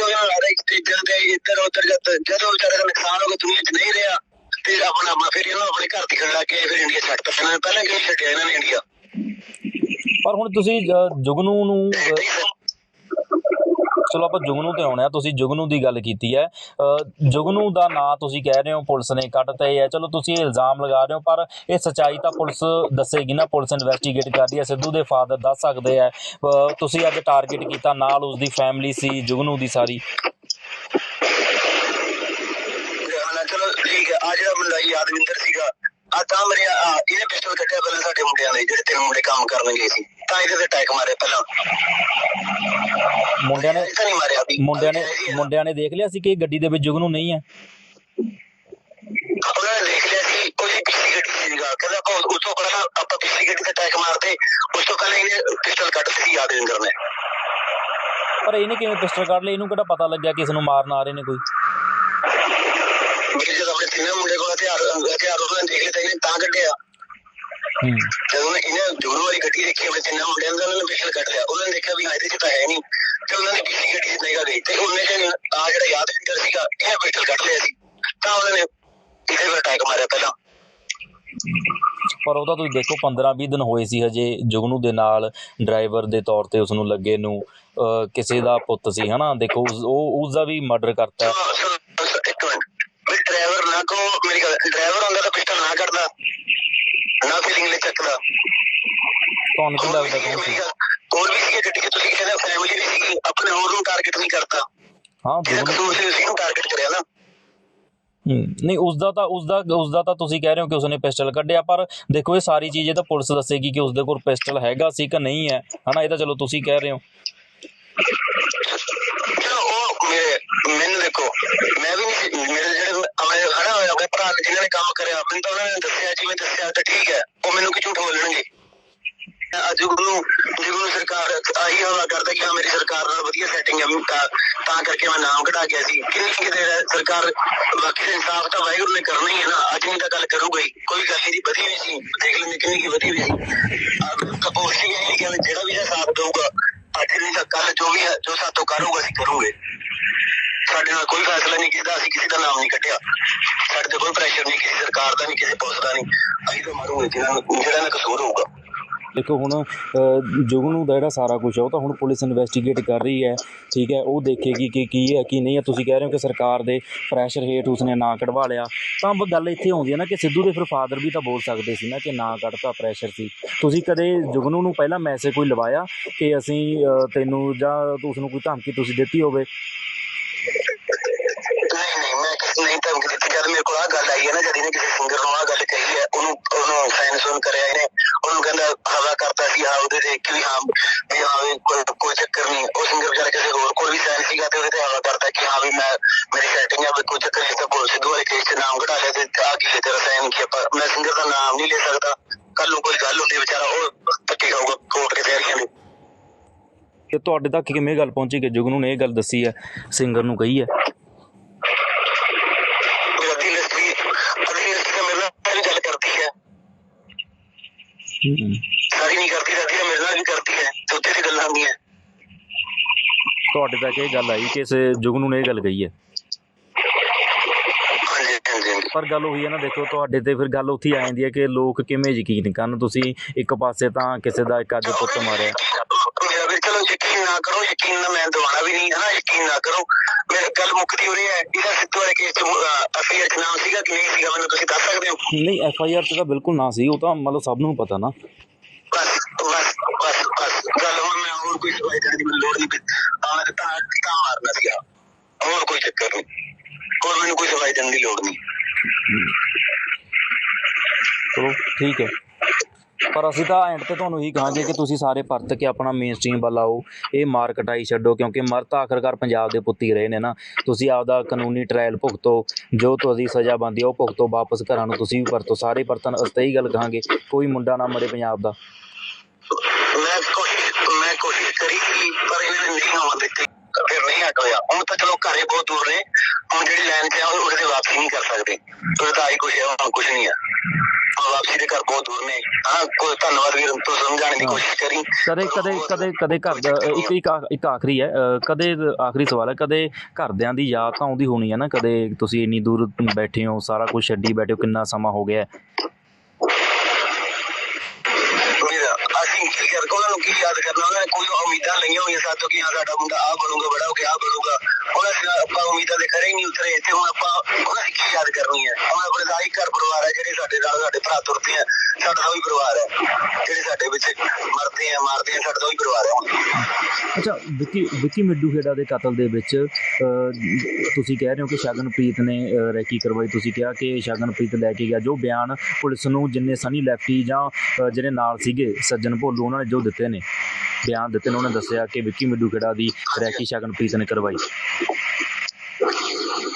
B: ਇੱਕ ਸਟੇਜਾਂ ਤੇ ਇੱਧਰ ਉੱਧਰ ਜਦ ਜਦੋਂ ਵਿਚਾਰੇ ਦਾ ਨੁਕਸਾਨ ਹੋ ਗਿਆ ਦੁਨੀਆ 'ਚ ਨਹੀਂ ਰਿਹਾ। ਤੇ ਆਪਣਾ ਫਿਰ ਇਹਨਾਂ ਆਪਣੇ ਘਰ ਦੀ ਖੜਾ ਕੇ ਫਿਰ ਇੰਡੀਆ ਇਹਨਾਂ ਨੇ ਪਹਿਲਾਂ ਕਿਉਂ ਛੱਡਿਆ ਇਹਨਾਂ ਨੇ ਇੰਡੀਆ
A: ਪਰ ਹੁਣ ਤੁਸੀਂ ਜੁਗਨੂ ਨੂੰ ਚਲੋ ਆਪਾਂ ਜੁਗਨੂ ਤੇ ਆਉਣੇ ਤੁਸੀਂ ਜੁਗਨੂ ਦੀ ਗੱਲ ਕੀਤੀ ਹੈ। ਜੁਗਨੂ ਦਾ ਨਾਂ ਤੁਸੀਂ ਕਹਿ ਰਹੇ ਹੋ ਪੁਲਿਸ ਨੇ ਕੱਢਤਾ ਹੈ। ਚਲੋ ਤੁਸੀਂ ਇਲਜ਼ਾਮ ਲਗਾ ਰਹੇ ਹੋ ਪਰ ਇਹ ਸਚਾਈ ਤਾਂ ਪੁਲਿਸ ਦੱਸੇਗੀ ਨਾ। ਪੁਲਿਸ ਇਨਵੈਸਟੀਗੇਟ ਕਰ ਰਹੀ ਹੈ। ਸਿੱਧੂ ਦੇ ਫਾਦਰ ਦੱਸ ਸਕਦੇ ਆ ਤੁਸੀਂ ਅੱਜ ਟਾਰਗੇਟ ਕੀਤਾ ਨਾਲ ਉਸ ਦੀ ਫੈਮਿਲੀ ਸੀ ਜੁਗਨੂ ਦੀ ਸਾਰੀ।
B: ਆ ਜਿਹੜਾ ਮੁੰਡਾ ਯਾਦਵਿੰਦਰ ਸੀਗਾ ਆ ਤਾਂ ਮੇਰੇ ਆ ਇਹਨੇ ਪਿਸਟਲ ਕੱਢਿਆ ਪਹਿਲਾਂ ਸਾਡੇ ਮੁੰਡਿਆਂ ਨੇ ਜਿਹੜੇ ਤਿੰਨ ਮੁੰਡੇ ਕੰਮ ਕਰਨ ਗਏ ਸੀ। ਤਾਂ ਇਹਦੇ ਤੇ ਅਟੈਕ ਮਾਰੇ ਪਹਿਲਾਂ।
A: ਮੁੰਡਿਆਂ ਨੇ
B: ਤਾਂ ਨਹੀਂ ਮਾਰਿਆ ਵੀ
A: ਮੁੰਡਿਆਂ ਨੇ ਮੁੰਡਿਆਂ ਨੇ ਦੇਖ ਲਿਆ ਸੀ ਕਿ ਇਹ ਗੱਡੀ ਦੇ ਵਿੱਚ ਜੁਗਨੂ ਨਹੀਂ ਹੈ?
B: ਉਹਨਾਂ ਨੇ ਦੇਖ ਲਿਆ ਸੀ ਕੋਈ ਪਿਛਲੀ ਗੱਡੀ ਸੀਗਾ ਕਹਿੰਦਾ ਆਪਾਂ ਉਸ ਤੋਂ ਪਹਿਲਾਂ ਆਪਾਂ ਪਿਛਲੀ ਗੱਡੀ ਤੇ ਅਟੈਕ ਮਾਰਦੇ ਉਸ ਤੋਂ ਪਹਿਲਾਂ ਇਹਨੇ ਪਿਸਟਲ ਕੱਢ ਸੀ ਯਾਦਵਿੰਦਰ ਨੇ।
A: ਪਰ ਇਹਨੇ ਕਿਵੇਂ ਪਿਸਟਲ ਕੱਢ ਲਈ ਇਹਨੂੰ ਕਿਹੜਾ ਪਤਾ ਲੱਗਿਆ ਕਿ ਇਸ ਨੂੰ ਮਾਰਨ ਆ ਰਹੇ ਨੇ ਕੋਈ?
B: ਮੇਰੇ ਜਦ ਆਪਣੇ ਤਿੰਨੇ ਮੁੰਡੇ ਕੋਲ ਹਥਿਆਰ ਹਥਿਆਰ ਉਹਨਾਂ ਦੇਖ ਲਿਆ ਤਾਂ ਇਹਨੇ ਤਾਂ ਕੱਢਿਆ।
A: ਹੂੰ।
B: ਜਦੋਂ ਇਹਨੇ ਜੋਰੂ ਵਾਲੀ ਗੱਡੀ ਦੇਖੀ ਆਪਣੇ ਤਿੰਨਾਂ ਮੁੰਡਿਆਂ ਦਾ ਉਹਨਾਂ ਨੇ ਪਿਸਟਲ ਕੱਢ ਲਿਆ। ਉਹਨਾਂ ਨੇ ਦੇਖਿਆ ਵੀ ਹਾਂ ਇਹਦੇ ਚ ਤਾਂ ਹੈ ਨਹੀਂ। ਤੇ ਉਹਨਾਂ ਨੇ ਪਿਛਲੀ ਗੱਡੀ ਨਿਗਾਹ ਗਈ ਤੇ ਉਹਨੇ ਜੇ ਆ ਜਿਹੜਾ ਯਾਦਵਿੰਦਰ ਸੀਗਾ ਇਹਨੇ ਪਿਸਟਲ ਕੱਢ ਲਿਆ ਸੀ। ਤਾਂ ਉਹਨਾਂ ਨੇ ਇਹਦੇ ਤੇ ਅਟੈਕ ਮਾਰਿਆ ਪਹਿਲਾਂ।
A: ਪਰ ਉਹ ਤਾਂ ਤੁਸੀਂ ਦੇਖੋ 15-20 ਦਿਨ ਹੋਏ ਸੀ ਹਜੇ ਜੁਗਨੂ ਦੇ ਨਾਲ ਡਰਾਈਵਰ ਦੇ ਤੌਰ ਤੇ ਉਸ ਨੂੰ ਲੱਗੇ ਨੂੰ। ਕਿਸੇ ਦਾ ਪੁੱਤ ਸੀ ਹਨਾ? ਦੇਖੋ ਉਹ ਉਸ ਦਾ ਵੀ ਮਰਡਰ ਕਰਤਾ ਹੈ।
B: ਸੁਣੋ, ਸੁਣੋ, ਸੁਣੋ, ਇੱਕ ਮਿੰਟ ਵੀ ਡਰਾਈਵਰ ਨਾ ਕੋ ਮੇਰੀ ਗੱਲ ਡਰਾਈਵਰ ਹੁੰਦਾ ਤਾਂ ਪਿਸਟਲ ਨਾ ਕਰਦਾ ਨਾ ਫੀਲਿੰਗ ਲੈ ਚੱਕਦਾ।
A: ਤੁਹਾਨੂੰ ਕੀ
B: ਹੋਰ ਵੀ
A: ਲੱਗਦਾ ਕੌਣ ਸੀ
B: ਹੋਰ ਵੀ ਸੀਗੇ ਗੱਡੀ ਤੁਸੀਂ ਕਹਿੰਦੇ ਫੈਮਿਲੀ ਵੀ ਸੀਗੀ ਆਪਣੇ ਹੋਰ ਨੂੰ ਟਾਰਗੇਟ ਨਹੀਂ ਕਰਤਾ।
A: ਹਾਂ
B: ਜਿਹਦਾ
A: ਜੁਗਨੂ
B: ਕਸੂਰ ਸੀ ਉਸੇ ਨੂੰ ਟਾਰਗੇਟ ਕਰਿਆ ਨਾ।
A: ਨਹੀਂ ਉਸ ਦਾ ਤਾਂ ਉਸ ਦਾ ਉਸ ਦਾ ਤਾਂ ਤੁਸੀਂ ਕਹਿ ਰਹੇ ਹੋ ਕਿ ਉਸਨੇ ਪਿਸਟਲ ਕੱਢਿਆ ਪਰ ਦੇਖੋ ਇਹ ਸਾਰੀ ਚੀਜ਼ ਇਹ ਤਾਂ ਪੁਲਿਸ ਦੱਸੇਗੀ ਕਿ ਉਸ ਦੇ ਕੋਲ ਪਿਸਟਲ ਹੈਗਾ ਸੀ ਕਿ ਨਹੀਂ ਹੈ। ਹਨਾ ਇਹ ਤਾਂ ਚਲੋ ਤੁਸੀਂ ਕਹਿ ਰਹੇ ਹੋ।
B: ਮੇਰੇ ਮੈਨੂੰ ਦੇਖੋ, ਮੈਂ ਵੀ ਨਹੀਂ, ਮੇਰੇ ਜਿਹੜੇ ਆਪਣੇ ਖੜਾ ਹੋਇਆ, ਆਪਣੇ ਭਰਾ ਨੇ ਜਿਨ੍ਹਾਂ ਨੇ ਕੰਮ ਕਰਿਆ, ਮੈਨੂੰ ਤਾਂ ਉਹਨਾਂ ਨੇ ਦੱਸਿਆ, ਜਿਵੇਂ ਦੱਸਿਆ, ਤਾਂ ਠੀਕ ਹੈ, ਉਹ ਮੈਨੂੰ ਕਿ ਝੂਠ ਬੋਲਣਗੇ? ਅੱਜ ਨੂੰ ਜਿਵੇਂ ਸਰਕਾਰ ਆਹੀ ਹਵਾ ਕਰਦਾ ਕਿ ਹਾਂ, ਮੇਰੀ ਸਰਕਾਰ ਨਾਲ ਵਧੀਆ ਸੈਟਿੰਗ ਹੈ, ਤਾਂ ਕਰਕੇ ਮੈਂ ਨਾਮ ਕਢਾ ਗਿਆ ਸੀ। ਕਿੰਨੀ ਕਿਤੇ ਸਰਕਾਰ ਬਾਕੀ ਇਨਸਾਫ ਤਾਂ ਵਾਹਿਗੁਰੂ ਨੇ ਕਰਨਾ ਹੀ ਹੈ ਨਾ, ਅੱਜ ਨਹੀਂ ਤਾਂ ਗੱਲ ਕਰੂਗਾ ਹੀ, ਕੋਈ ਗੱਲ ਨਹੀਂ ਵਧੀ ਵੀ ਸੀ, ਦੇਖ ਲੈਂਦੇ ਕਿੰਨੀ ਕੀ ਵਧੀ ਵੀ ਸੀ। ਕਪੋਸਟੀ ਇਹ ਕਿ ਜਿਹੜਾ ਵੀ ਸਾਥ ਦੇਊਗਾ ਅੱਜ ਨਹੀਂ ਤਾਂ ਕੱਲ ਜੋ ਵੀ ਹੈ, ਜੋ ਸਾਥੋਂ ਕਰੂਗਾ, ਅਸੀਂ ਕਰੂਗੇ। ਸਾਡੇ ਨਾਲ ਕੋਈ ਫੈਸਲਾ ਨਹੀਂ ਕੀਤਾ, ਅਸੀਂ ਕਿਸੇ ਦਾ ਨਾਮ ਨਹੀਂ ਕੱਢਿਆ। ਸਾਡੇ ਤੇ ਕੋਈ ਪ੍ਰੈਸ਼ਰ ਨਹੀਂ, ਕਿਸੇ ਸਰਕਾਰ ਦਾ ਨਹੀਂ, ਕਿਸੇ ਪੁਲਿਸ ਦਾ ਨਹੀਂ। ਅਸੀਂ ਤਾਂ ਮਾਰੂਗੇ, ਜਿਹਨਾਂ ਨੂੰ ਜਿਹੜਾ ਨਾ ਕਸੂਰ ਹੋਊਗਾ।
A: ਦੇਖੋ ਹੁਣ ਜੁਗਨੂ ਦਾ ਜਿਹੜਾ ਸਾਰਾ ਕੁਝ ਹੈ ਉਹ ਤਾਂ ਹੁਣ ਪੁਲਿਸ ਇਨਵੈਸਟੀਗੇਟ ਕਰ ਰਹੀ ਹੈ, ਠੀਕ ਹੈ, ਉਹ ਦੇਖੇਗੀ ਕਿ ਕੀ ਹੈ, ਕੀ ਨਹੀਂ ਹੈ। ਤੁਸੀਂ ਕਹਿ ਰਹੇ ਹੋ ਕਿ ਸਰਕਾਰ ਦੇ ਪ੍ਰੈਸ਼ਰ ਹੇਠ ਉਸਨੇ ਨਾਂ ਕਢਵਾ ਲਿਆ। ਤਾਂ ਬ- ਗੱਲ ਇੱਥੇ ਆਉਂਦੀ ਹੈ ਨਾ ਕਿ ਸਿੱਧੂ ਦੇ ਫਿਰ ਫਾਦਰ ਵੀ ਤਾਂ ਬੋਲ ਸਕਦੇ ਸੀ ਨਾ ਕਿ ਨਾਂ ਕੱਢਤਾ ਪ੍ਰੈਸ਼ਰ ਸੀ। ਤੁਸੀਂ ਕਦੇ ਜੁਗਨੂ ਨੂੰ ਪਹਿਲਾਂ ਮੈਸੇਜ ਕੋਈ ਲਵਾਇਆ ਕਿ ਅਸੀਂ ਤੈਨੂੰ ਜਾਂ ਉਸ ਨੂੰ ਕੋਈ ਧਮਕੀ ਤੁਸੀਂ ਦਿੱਤੀ ਹੋਵੇ?
B: ਨਹੀਂ ਧਮਕੀ ਦਿੱਤੀ। ਜਦ ਮੇਰੇ ਕੋਲ ਆ ਗੱਲ ਆਈ ਹੈ ਨਾ, ਜਦ ਇਹਨੇ ਕਿਸੇ ਸਿੰਗਰ ਨੂੰ ਆ ਗੱਲ ਕਹੀ ਹੈ, ਉਹਨੂੰ ਉਹਨੂੰ ਸਾਈਨ ਸੁਨ ਕਰਿਆ ਇਹਨੇ। ਉਹਨੂੰ ਕਹਿੰਦਾ ਹਵਾ ਕਰਤਾ ਸੀ, ਹਾਂ, ਉਹਦੇ ਤੇ ਕਿ ਵੀ ਹਾਂ ਵੀ ਹਾਂ ਕੋਈ ਕੋਈ ਚੱਕਰ ਨਹੀਂ। ਉਹ ਸਿੰਗਰ ਵਿਚਾਰਾ ਕਿਸੇ ਹੋਰ ਕੋਲ ਵੀ ਸਾਈਨ ਸੀਗਾ ਤੇ ਉਹਦੇ ਤੇ ਹਵਾ ਕਰਤਾ ਕਿ ਹਾਂ, ਵੀ ਮੈਂ, ਮੇਰੀ ਸੈਟਿੰਗ ਆ, ਵੀ ਕੋਈ ਚੱਕਰ ਨਹੀਂ, ਤਾਂ ਬੋਲ ਸਿੱਧੂ ਵਾਲੇ ਕੇਸ 'ਚ ਨਾਮ ਕਢਾ ਲਿਆ ਤੇ ਆ ਕੀ ਤੇਰਾ ਸਾਈਨ ਕੀ ਪਰ ਮੈਂ ਸਿੰਗਰ ਦਾ ਨਾਮ ਨਹੀਂ ਲੈ ਸਕਦਾ। ਕੱਲ ਨੂੰ ਕੋਈ ਗੱਲ ਹੁੰਦੀ, ਵਿਚਾਰਾ ਉਹ ਧੱਕੇ ਖਾਊਗਾ, ਕੋਰਟ ਕਚਹਿਰੀਆਂ ਦੇ।
A: ਤੇ ਤੁਹਾਡੇ ਤੱਕ ਕਿਵੇਂ ਗੱਲ ਪਹੁੰਚੀ ਕਿ ਜੁਗਨੂ ਨੇ ਇਹ ਗੱਲ ਦੱਸੀ ਹੈ ਸਿੰਗਰ ਨੂੰ ਕਹੀ ਹੈ
B: ਮੇਰਾ ਦਿਲ ਇਸ ਦੀ ਅਗਲੀ ਇਸ ਤੇ ਮੇਰੇ ਨਾਲ ਵੀ ਗੱਲ ਕਰਦੀ ਹੈ
A: ਹਮ।
B: ਸਾਰੀ ਨਹੀਂ ਕਰਦੀ ਰਹਿੰਦੀ ਹੈ ਮੇਰੇ ਨਾਲ ਵੀ ਕਰਦੀ ਹੈ ਤੇ ਉੱਤੇ ਦੀ ਗੱਲਾਂ ਹੁੰਦੀਆਂ।
A: ਤੁਹਾਡੇ ਤੱਕ ਇਹ ਗੱਲ ਆਈ ਕਿ ਇਸ ਜੁਗਨੂ ਨੇ ਇਹ ਗੱਲ ਕਹੀ ਹੈ।
B: ਹਾਂਜੀ ਹਾਂਜੀ ਹਾਂਜੀ।
A: ਪਰ ਗੱਲ ਉਹੀ ਹੈ ਨਾ ਦੇਖੋ ਤੁਹਾਡੇ ਤੇ ਫਿਰ ਗੱਲ ਉੱਥੇ ਹੀ ਆ ਜਾਂਦੀ ਹੈ ਕਿ ਲੋਕ ਕਿਵੇਂ ਯਕੀਨ ਕਰਨ। ਤੁਸੀਂ ਇੱਕ ਪਾਸੇ ਤਾਂ ਕਿਸੇ ਦਾ ਇੱਕ ਅੱਜ ਪੁੱਤ ਮਾਰਿਆ।
B: ਮੇਰਾ ਵੀ ਚਲੋ ਯਕੀਨ ਨਾ ਕਰੋ ਯਕੀਨ ਨਾ ਮੈਂ ਦਵਾਣਾ ਵੀ ਨਹੀਂ ਹੈ ਨਾ ਯਕੀਨ ਨਾ ਕਰੋ। ਮੇਰੀ ਗੱਲ ਮੁੱਕਦੀ ਹੋ ਰਹੀ ਹੈ। ਇਹਦਾ ਸਿੱਧੂ ਵਾਲੇ ਕੇਸ ਚ ਅਫੀਅਰ ਚ ਨਾਮ ਸੀਗਾ ਕਿ ਨਹੀਂ ਸੀਗਾ? ਮੈਨੂੰ ਤੁਸੀਂ ਦੱਸ ਸਕਦੇ ਹੋ?
A: ਨਹੀਂ ਐਫ ਆਈ ਆਰ 'ਚ ਤਾਂ ਬਿਲਕੁਲ ਨਾ ਸੀ। ਉਹ ਤਾਂ ਮਤਲਬ ਸਭ ਨੂੰ ਪਤਾ ਨਾ।
B: ਬਸ ਬਸ ਬਸ ਬਸ। ਗੱਲ ਹੁਣ ਮੈਂ ਹੋਰ ਕੋਈ ਸਵਾਈ ਦੇਣ ਦੀ ਮੈਨੂੰ ਲੋੜ ਨਹੀਂ ਤਾਂ ਮੈਂ ਤਾਂ ਤਾਂ ਮਾਰਨਾ ਸੀਗਾ। ਹੋਰ ਕੋਈ ਚੱਕਰ ਨਹੀਂ। ਹੋਰ ਮੈਨੂੰ ਕੋਈ ਸਵਾਈ ਦੇਣ ਦੀ ਲੋੜ ਨਹੀਂ।
A: ਚਲੋ ਠੀਕ ਹੈ। ਪਰ ਅਸੀਂ ਤਾਂ ਐਂਡ ਤੇ ਤੁਹਾਨੂੰ ਇਹੀ ਕਹਾਂਗੇ ਕਿ ਤੁਸੀਂ ਸਾਰੇ ਪਰਤ ਕੇ ਆਪਣਾ ਮੇਨ ਸਟ੍ਰੀਮ ਵੱਲ ਆਓ, ਇਹ ਮਾਰ ਕਟਾਈ ਛੱਡੋ, ਕਿਉਂਕਿ ਮਰ ਤਾਂ ਆਖਰਕਾਰ ਪੰਜਾਬ ਦੇ ਪੁੱਤੀ ਰਹੇ ਨੇ ਨਾ। ਤੁਸੀਂ ਆਪਦਾ ਕਾਨੂੰਨੀ ਟ੍ਰਾਇਲ ਭੁਗਤੋ, ਜੋ ਤੁਹਾਡੀ ਸਜ਼ਾ ਬਣਦੀ ਉਹ ਭੁਗਤੋ ਵਾਪਸ ਘਰਾਂ ਨੂੰ, ਤੁਸੀਂ ਵੀ ਪਰਤੋ ਸਾਰੇ ਪਰਤਨ ਅਸੀਂ ਤਾਂ ਇਹੀ ਗੱਲ ਕਹਾਂਗੇ, ਕੋਈ ਮੁੰਡਾ ਨਾ ਮਰੇ ਪੰਜਾਬ ਦਾ
B: ਮੈਂ ਕੋਸ਼ਿਸ਼ ਮੈਂ ਕੋਸ਼ਿਸ਼ ਕਰੀ ਸੀ ਪਰ ਇਹਨਾਂ ਨੇ ਨਹੀਂ ਹੋਣ ਦਿੱਤੀ ਹਟ ਹੋਇਆ। ਹੁਣ ਤਾਂ ਚਲੋ ਘਰੇ ਬਹੁਤ ਦੂਰ ਨੇ। ਹੁਣ ਜਿਹੜੀ ਲਾਈਨ ਤੇ ਆ ਉਹ ਉਹਦੇ ਵਾਪਸੀ ਨਹੀਂ ਕਰ ਸਕਦੇ। ਉਹ ਤਾਂ ਆਈ ਕੁਛ ਹੈ ਹੁਣ ਕੁਛ ਨਹੀਂ ਆ। ਵਾਪਸੀ ਦੇ ਘਰ ਬਹੁਤ ਦੂਰ ਨੇ। ਹਾਂ ਕੋਈ ਧੰਨਵਾਦ ਵੀਰ ਤੂੰ ਸਮਝਾਉਣ ਦੀ। ਕੋਸ਼ਿਸ਼ ਕਰੀ।
A: ਕਦੇ ਕਦੇ ਕਦੇ ਕਦੇ ਘਰ ਦਾ ਇੱਕ ਇੱਕ ਇੱਕ ਆਖਰੀ ਹੈ। ਕਦੇ ਆਖਰੀ ਸਵਾਲ ਹੈ ਕਦੇ ਘਰਦਿਆਂ ਦੀ ਯਾਦ ਤਾਂ ਆਉਂਦੀ ਹੋਣੀ ਹੈ ਨਾ? ਕਦੇ ਤੁਸੀਂ ਇੰਨੀ ਦੂਰ ਬੈਠੇ ਹੋ ਸਾਰਾ ਕੁਝ ਛੱਡੀ ਬੈਠੇ ਹੋ ਕਿੰਨਾ ਸਮਾਂ ਹੋ ਗਿਆ
B: ਅਸੀਂ ਕੀ ਕਰ ਉਹਨਾਂ ਨੂੰ ਕੀ ਯਾਦ ਕਰਨਾ? ਉਹਨਾਂ ਨੇ ਕੋਈ ਉਮੀਦਾਂ ਲਈਆਂ ਹੋਈਆਂ ਸਾਤੋਂ ਕਿ ਹਾਂ ਸਾਡਾ ਮੁੰਡਾ ਆ ਬਣੂਗਾ ਬੜਾ ਹੋ ਕੇ ਆ ਬਣੂਗਾ। ਉਹਨਾਂ ਦੀ ਆਪਾਂ ਉਮੀਦਾਂ ਦੇ ਖਰੇ ਨਹੀਂ ਉਤਰੇ ਤੇ ਹੁਣ ਆਪਾਂ ਉਹਨਾਂ ਦੀ ਕੀ ਯਾਦ ਕਰਨੀ ਹੈ? ਹੁਣ ਆਪਣੇ ਦਾ ਹੀ ਘਰ ਪਰਿਵਾਰ ਹੈ ਜਿਹੜੇ ਸਾਡੇ ਨਾਲ ਸਾਡੇ ਭਰਾ ਤੁਰਦੇ ਆ ਸਾਡਾ ਤਾਂ ਪਰਿਵਾਰ ਹੈ ਜਿਹੜੇ ਸਾਡੇ ਵਿੱਚ ਮਰਦੇ ਆ ਮਾਰਦੇ ਆ ਸਾਡਾ ਤਾਂ ਪਰਿਵਾਰ ਹੈ ਹੁਣ।
A: ਅੱਛਾ ਵਿੱਕੀ ਵਿੱਕੀ ਮਿੱਡੂ ਖੇੜਾ ਦੇ ਕਤਲ ਦੇ ਵਿੱਚ ਅ, ਤੁਸੀਂ ਕਹਿ ਰਹੇ ਹੋ ਕਿ ਸ਼ਗਨਪ੍ਰੀਤ ਨੇ ਰੈਕੀ ਕਰਵਾਈ। ਤੁਸੀਂ ਕਿਹਾ ਕਿ ਸ਼ਗਨਪ੍ਰੀਤ ਲੈ ਕੇ ਗਿਆ। ਜੋ ਬਿਆਨ ਪੁਲਿਸ ਨੂੰ ਜਿੰਨੇ ਸਨੀ ਲੈਫਟੀ ਜਾਂ ਜਿਹੜੇ ਨਾਲ ਸੀਗੇ ਸੱਜਣ ਭੋਲੂ ਉਹਨਾਂ ਨੇ ਜੋ ਦਿੱਤੇ ਨੇ ਬਿਆਨ ਦਿੱਤੇ ਨੇ ਉਹਨਾਂ ਨੇ ਦੱਸਿਆ ਕਿ ਵਿੱਕੀ ਮਿੱਡੂ ਖੇੜਾ ਦੀ ਰੈਕੀ ਸ਼ਗਨਪ੍ਰੀਤ ਨੇ ਕਰਵਾਈ।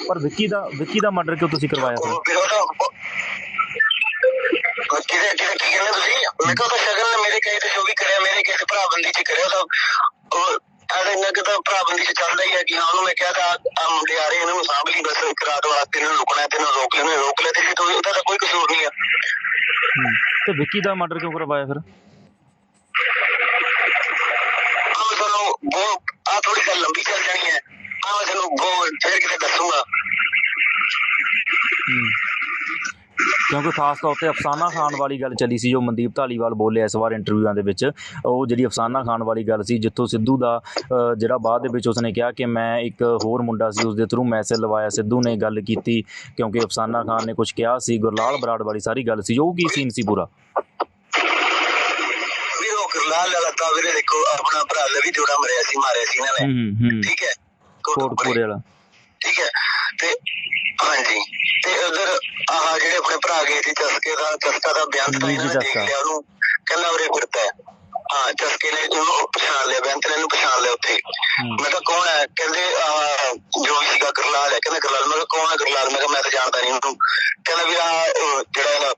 A: ਪਰ ਵਿੱਕੀ ਦਾ ਵਿੱਕੀ ਦਾ ਮਰਡਰ ਕਿਉਂ ਤੁਸੀਂ ਕਰਵਾਇਆ ਫਿਰ
B: ਕਿਹਦੇ ਕਿਹਦੇ ਕੀ ਕਹਿੰਦੇ ਤੁਸੀਂ? ਮੈਂ ਕਿਹਾ ਤਾਂ ਸ਼ਗਨ ਨੇ ਮੇਰੇ ਕਹੇ ਤੇ ਜੋ ਵੀ ਕਰਿਆ ਮੇਰੇ ਕਿਸੇ ਭਰਾ ਬੰਦੀ ਚ ਕਰਿਆ ਤਾਂ ਉਹ ਐਵੇਂ ਨਾ ਕਿ ਤਾਂ ਭਰਾ ਬੰਦੀ ਚ ਚੱਲਦਾ ਹੀ ਹੈ ਕਿ ਹਾਂ ਉਹਨੂੰ ਮੈਂ ਕਿਹਾ ਤਾਂ ਆ ਮੁੰਡੇ ਆ ਰਹੇ ਇਹਨਾਂ ਨੂੰ ਸਾਂਭ ਲਈ ਬਸ ਇੱਕ ਰਾਤ ਵਾਸਤੇ ਇਹਨਾਂ ਨੂੰ ਰੁਕਣਾ ਹੈ ਤੇ ਇਹਨਾਂ ਨੂੰ ਰੋਕ ਲੈਣਾ ਰੋਕ ਲੈ ਤੇ ਸੀ ਤਾਂ ਉਹਦਾ ਤਾਂ ਕੋਈ ਕਸੂਰ ਨਹੀਂ ਹੂੰ।
A: ਤੇ ਵਿੱਕੀ ਦਾ ਮਰਡਰ ਕਿਉਂ ਕਰਵਾਇਆ ਫਿਰ?
B: ਆ ਤੁਹਾਨੂੰ ਬਹੁਤ ਆ ਥੋੜੀ ਗੱਲ ਲੰਬੀ ਚੱਲ ਜਾਣੀ ਹੈ। ਆ ਮੈਂ ਤੁਹਾਨੂੰ ਬਹੁਤ, ਫਿਰ ਕਿਤੇ ਦੱਸੂਗਾ।
A: ਕਿਉਂਕਿ ਖਾਸ ਤੌਰ ਤੇ ਅਫਸਾਨਾ ਖਾਨ ਵਾਲੀ ਗੱਲ ਚੱਲੀ ਸੀ, ਜੋ ਮਨਦੀਪ ਢਾਲੀਵਾਲ ਬੋਲਿਆ ਇਸ ਵਾਰ ਇੰਟਰਵਿਊਆਂ ਦੇ ਵਿੱਚ। ਉਹ ਜਿਹੜੀ ਅਫਸਾਨਾ ਖਾਨ ਵਾਲੀ ਗੱਲ ਸੀ, ਜਿੱਥੋਂ ਸਿੱਧੂ ਦਾ ਜਿਹੜਾ ਬਾਅਦ ਦੇ ਵਿੱਚ ਉਸਨੇ ਕਿਹਾ ਕਿ ਮੈਂ ਇੱਕ ਹੋਰ ਮੁੰਡਾ ਸੀ ਉਸ ਦੇ ਥਰੂ ਮੈਸੇਜ ਲਵਾਇਆ, ਸਿੱਧੂ ਨੇ ਗੱਲ ਕੀਤੀ, ਕਿਉਂਕਿ ਅਫਸਾਨਾ ਖਾਨ ਨੇ ਕੁਝ ਕਿਹਾ ਸੀ, ਗੁਰਲਾਲ ਬਰਾੜ ਵਾਲੀ ਸਾਰੀ ਗੱਲ ਸੀ, ਉਹ ਕੀ ਸੀਨ ਸੀ ਪੂਰਾ?
B: ਕਰਲਾਲ ਵਾਲਾ ਤਾਂ ਵੀਰੇ ਦੇਖੋ ਆਪਣਾ ਭਰਾ ਲਵੀ ਜੋੜਾ ਮਰਿਆ ਸੀ ਮਾਰਿਆ ਸੀ ਇਹਨਾਂ ਨੇ। ਠੀਕ ਹੈ?
A: ਕੋਟਪੂਰੇ ਵਾਲਾ।
B: ਠੀਕ ਹੈ? ਤੇ ਹਾਂਜੀ। ਤੇ ਉਧਰ ਆਹ ਜਿਹੜੇ ਆਪਣੇ ਭਰਾ ਗਏ ਸੀ ਚਸਕੇ ਦਾ ਚਸਕਾ ਦਾ ਬਿਆਨ ਤਾਂ ਇਹਨਾਂ ਨੇ ਦੇਖ। ਲਿਆ ਉਹਨੂੰ। ਕਹਿੰਦਾ ਉਰੇ ਫਿਰਦਾ ਹੈ। ਹਾਂ ਚਸਕੇ ਨੇ ਉਹਨੂੰ ਪਛਾਣ ਲਿਆ ਬੈਂਤ ਨੇ ਇਹਨੂੰ ਪਛਾਣ ਲਿਆ ਉੱਥੇ। ਮੈਂ ਕਿਹਾ ਕੌਣ ਹੈ? ਕਹਿੰਦੇ ਜੋ ਵੀ ਸੀਗਾ ਗਰਲਾਲ ਹੈ। ਕਹਿੰਦਾ ਗਰਲਾਲ। ਮੈਂ ਕੌਣ ਹੈ ਗਰਲਾਲ? ਮੈਂ ਕਿਹਾ ਮੈਂ ਤਾਂ ਜਾਣਦਾ ਨਹੀਂ ਉਹਨੂੰ। ਕਹਿੰਦਾ ਵੀ ਆ ਜਿਹੜਾ ਇਹਦਾ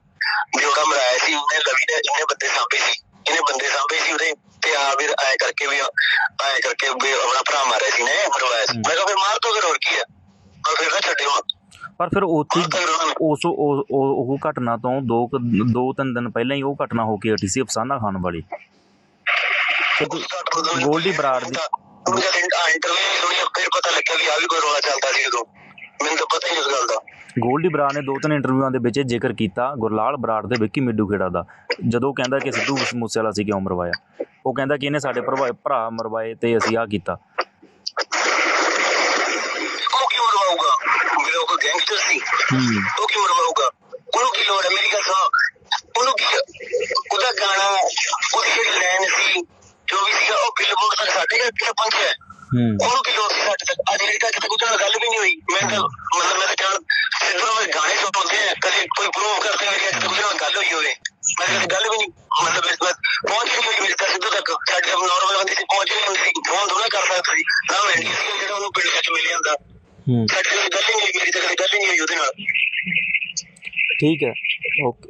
B: ਜੋੜਾ ਮਰਾਇਆ ਸੀ ਉਹਨੇ ਲਵੀ ਨੇ ਇਹਨੇ ਬੰਦੇ ਸਾਂਭੇ ਸੀ ਇਹਨੇ ਬੰਦੇ ਸਾਂਭੇ ਸੀ ਉਹਦੇ ਤੇ ਆ ਵੀਰ ਐ ਕਰਕੇ ਵੀ ਐ ਕਰਕੇ ਵੀ ਆਪਣਾ ਭਰਾ ਮਾਰਿਆ ਸੀ ਨੇ ਮਰਵਾਇਆ ਸੀ ਮੈਂ ਕਿਹਾ ਫਿਰ ਮਾਰ ਦੋ ਫਿਰ ਹੋਰ ਕੀ ਹੈ ਮੈਂ ਫਿਰ ਨਾ ਛੱਡਿਓ
A: ਪਰ ਫਿਰ ਉੱਥੇ ਉਸ ਉਹ ਘਟਨਾ ਤੋਂ ਦੋ ਦੋ ਤਿੰਨ ਦਿਨ ਪਹਿਲਾਂ ਹੀ ਉਹ ਘਟਨਾ ਹੋ ਕੇ ਹਟੀ ਸੀ ਅਫਸਾਨਾ ਖਾਨ ਵਾਲੀ। ਗੋਲਡੀ ਬਰਾੜ ਦੀ-
B: ਆ
A: ਗੋਲਡੀ ਬਰਾੜ ਨੇ ਦੋ ਤਿੰਨ ਇੰਟਰਵਿਊਆਂ ਦੇ ਵਿੱਚ ਜ਼ਿਕਰ ਕੀਤਾ ਗੁਰਲਾਲ ਬਰਾੜ ਦੇ ਵਿੱਕੀ ਮਿੱਡੂ ਖੇੜਾ ਦਾ। ਜਦੋਂ ਕਹਿੰਦਾ ਕਿ ਸਿੱਧੂ ਮੂਸੇਵਾਲਾ ਸੀ ਕਿਉਂ ਮਰਵਾਇਆ। ਉਹ ਕਹਿੰਦਾ ਕਿ ਇਹਨੇ ਸਾਡੇ ਭਰਾ ਮਰਵਾਏ ਤੇ ਅਸੀਂ ਆਹ ਕੀਤਾ
B: ਉਹ ਕਿਉਂ ਮਰਵਾਊਗਾ ਕੋਈ ਸੀ।
A: ਹੂੰ।
B: ਉਹ ਕਿਉਂ ਮਰਵਾਊਗਾ ਉਹਨੂੰ ਕੀ ਲੋੜ ਹੈ? ਮੇਰੀ ਗੱਲ ਸੁਣੋ। ਉਹਨੂੰ ਕੀ ਉਹਦਾ ਗਾਣਾ ਉਹਦੀ ਜਿਹੜੀ ਲਾਈਨ ਸੀ ਜੋ ਵੀ ਸੀਗਾ ਉਹ ਬਿਲਬੋਰਡ ਤੱਕ ਸਾਡੇ ਘਰ ਕਿਹੜਾ ਪਹੁੰਚਿਆ
A: ਹੂੰ।
B: ਉਹਨੂੰ ਕੀ ਲੋੜ ਸੀ ਸਾਡੇ ਤੱਕ? ਅੱਜ ਜਿਹੜੀ ਤੱਕ ਤੱਕ ਨਾਲ ਗੱਲ ਵੀ ਨਹੀਂ ਹੋਈ। ਮੈਂ ਤਾਂ ਮਤਲਬ ਮੈਂ ਤਾਂ ਜਾਣ ਸਿੱਧੂ ਮੈਂ ਗਾਣੇ ਸੁਣਦੇ ਆ। ਕਦੇ ਕੋਈ ਪ੍ਰੂਵ ਕਰਦੇ ਮੇਰੀ ਅੱਜ ਤੱਕ ਨਾਲ ਗੱਲ ਹੋਈ ਹੋਵੇ। ਮੈਂ ਤਾਂ ਗੱਲ ਵੀ ਨਹੀਂ ਮਤਲਬ ਇਸ ਵਾਰ ਪਹੁੰਚ ਨਹੀਂ ਹੋਈ। ਮੇਰੇ ਤੱਕ ਸਿੱਧੂ ਤੱਕ ਸਾਡੇ ਨਾਰਮਲ ਬੰਦੇ ਸੀ ਪਹੁੰਚ ਨਹੀਂ ਸੀ। ਫੋਨ ਥੋੜਾ ਕਰ ਸਕਦਾ ਸੀ। ਨਾ ਮੈਂ ਜਿਹੜਾ ਉਹਨੂੰ ਪਿੰਡ ਵਿੱਚ ਮਿਲ ਜਾਂਦਾ
A: ਹੂੰ।
B: ਸਾਡੇ ਨਾਲ ਗੱਲ ਹੀ ਨਹੀਂ ਹੋਈ ਮੇਰੀ ਤਾਂ ਗੱਲ ਹੀ ਨਹੀਂ ਹੋਈ ਉਹਦੇ ਨਾਲ।
A: ਠੀਕ ਹੈ। ਓਕੇ।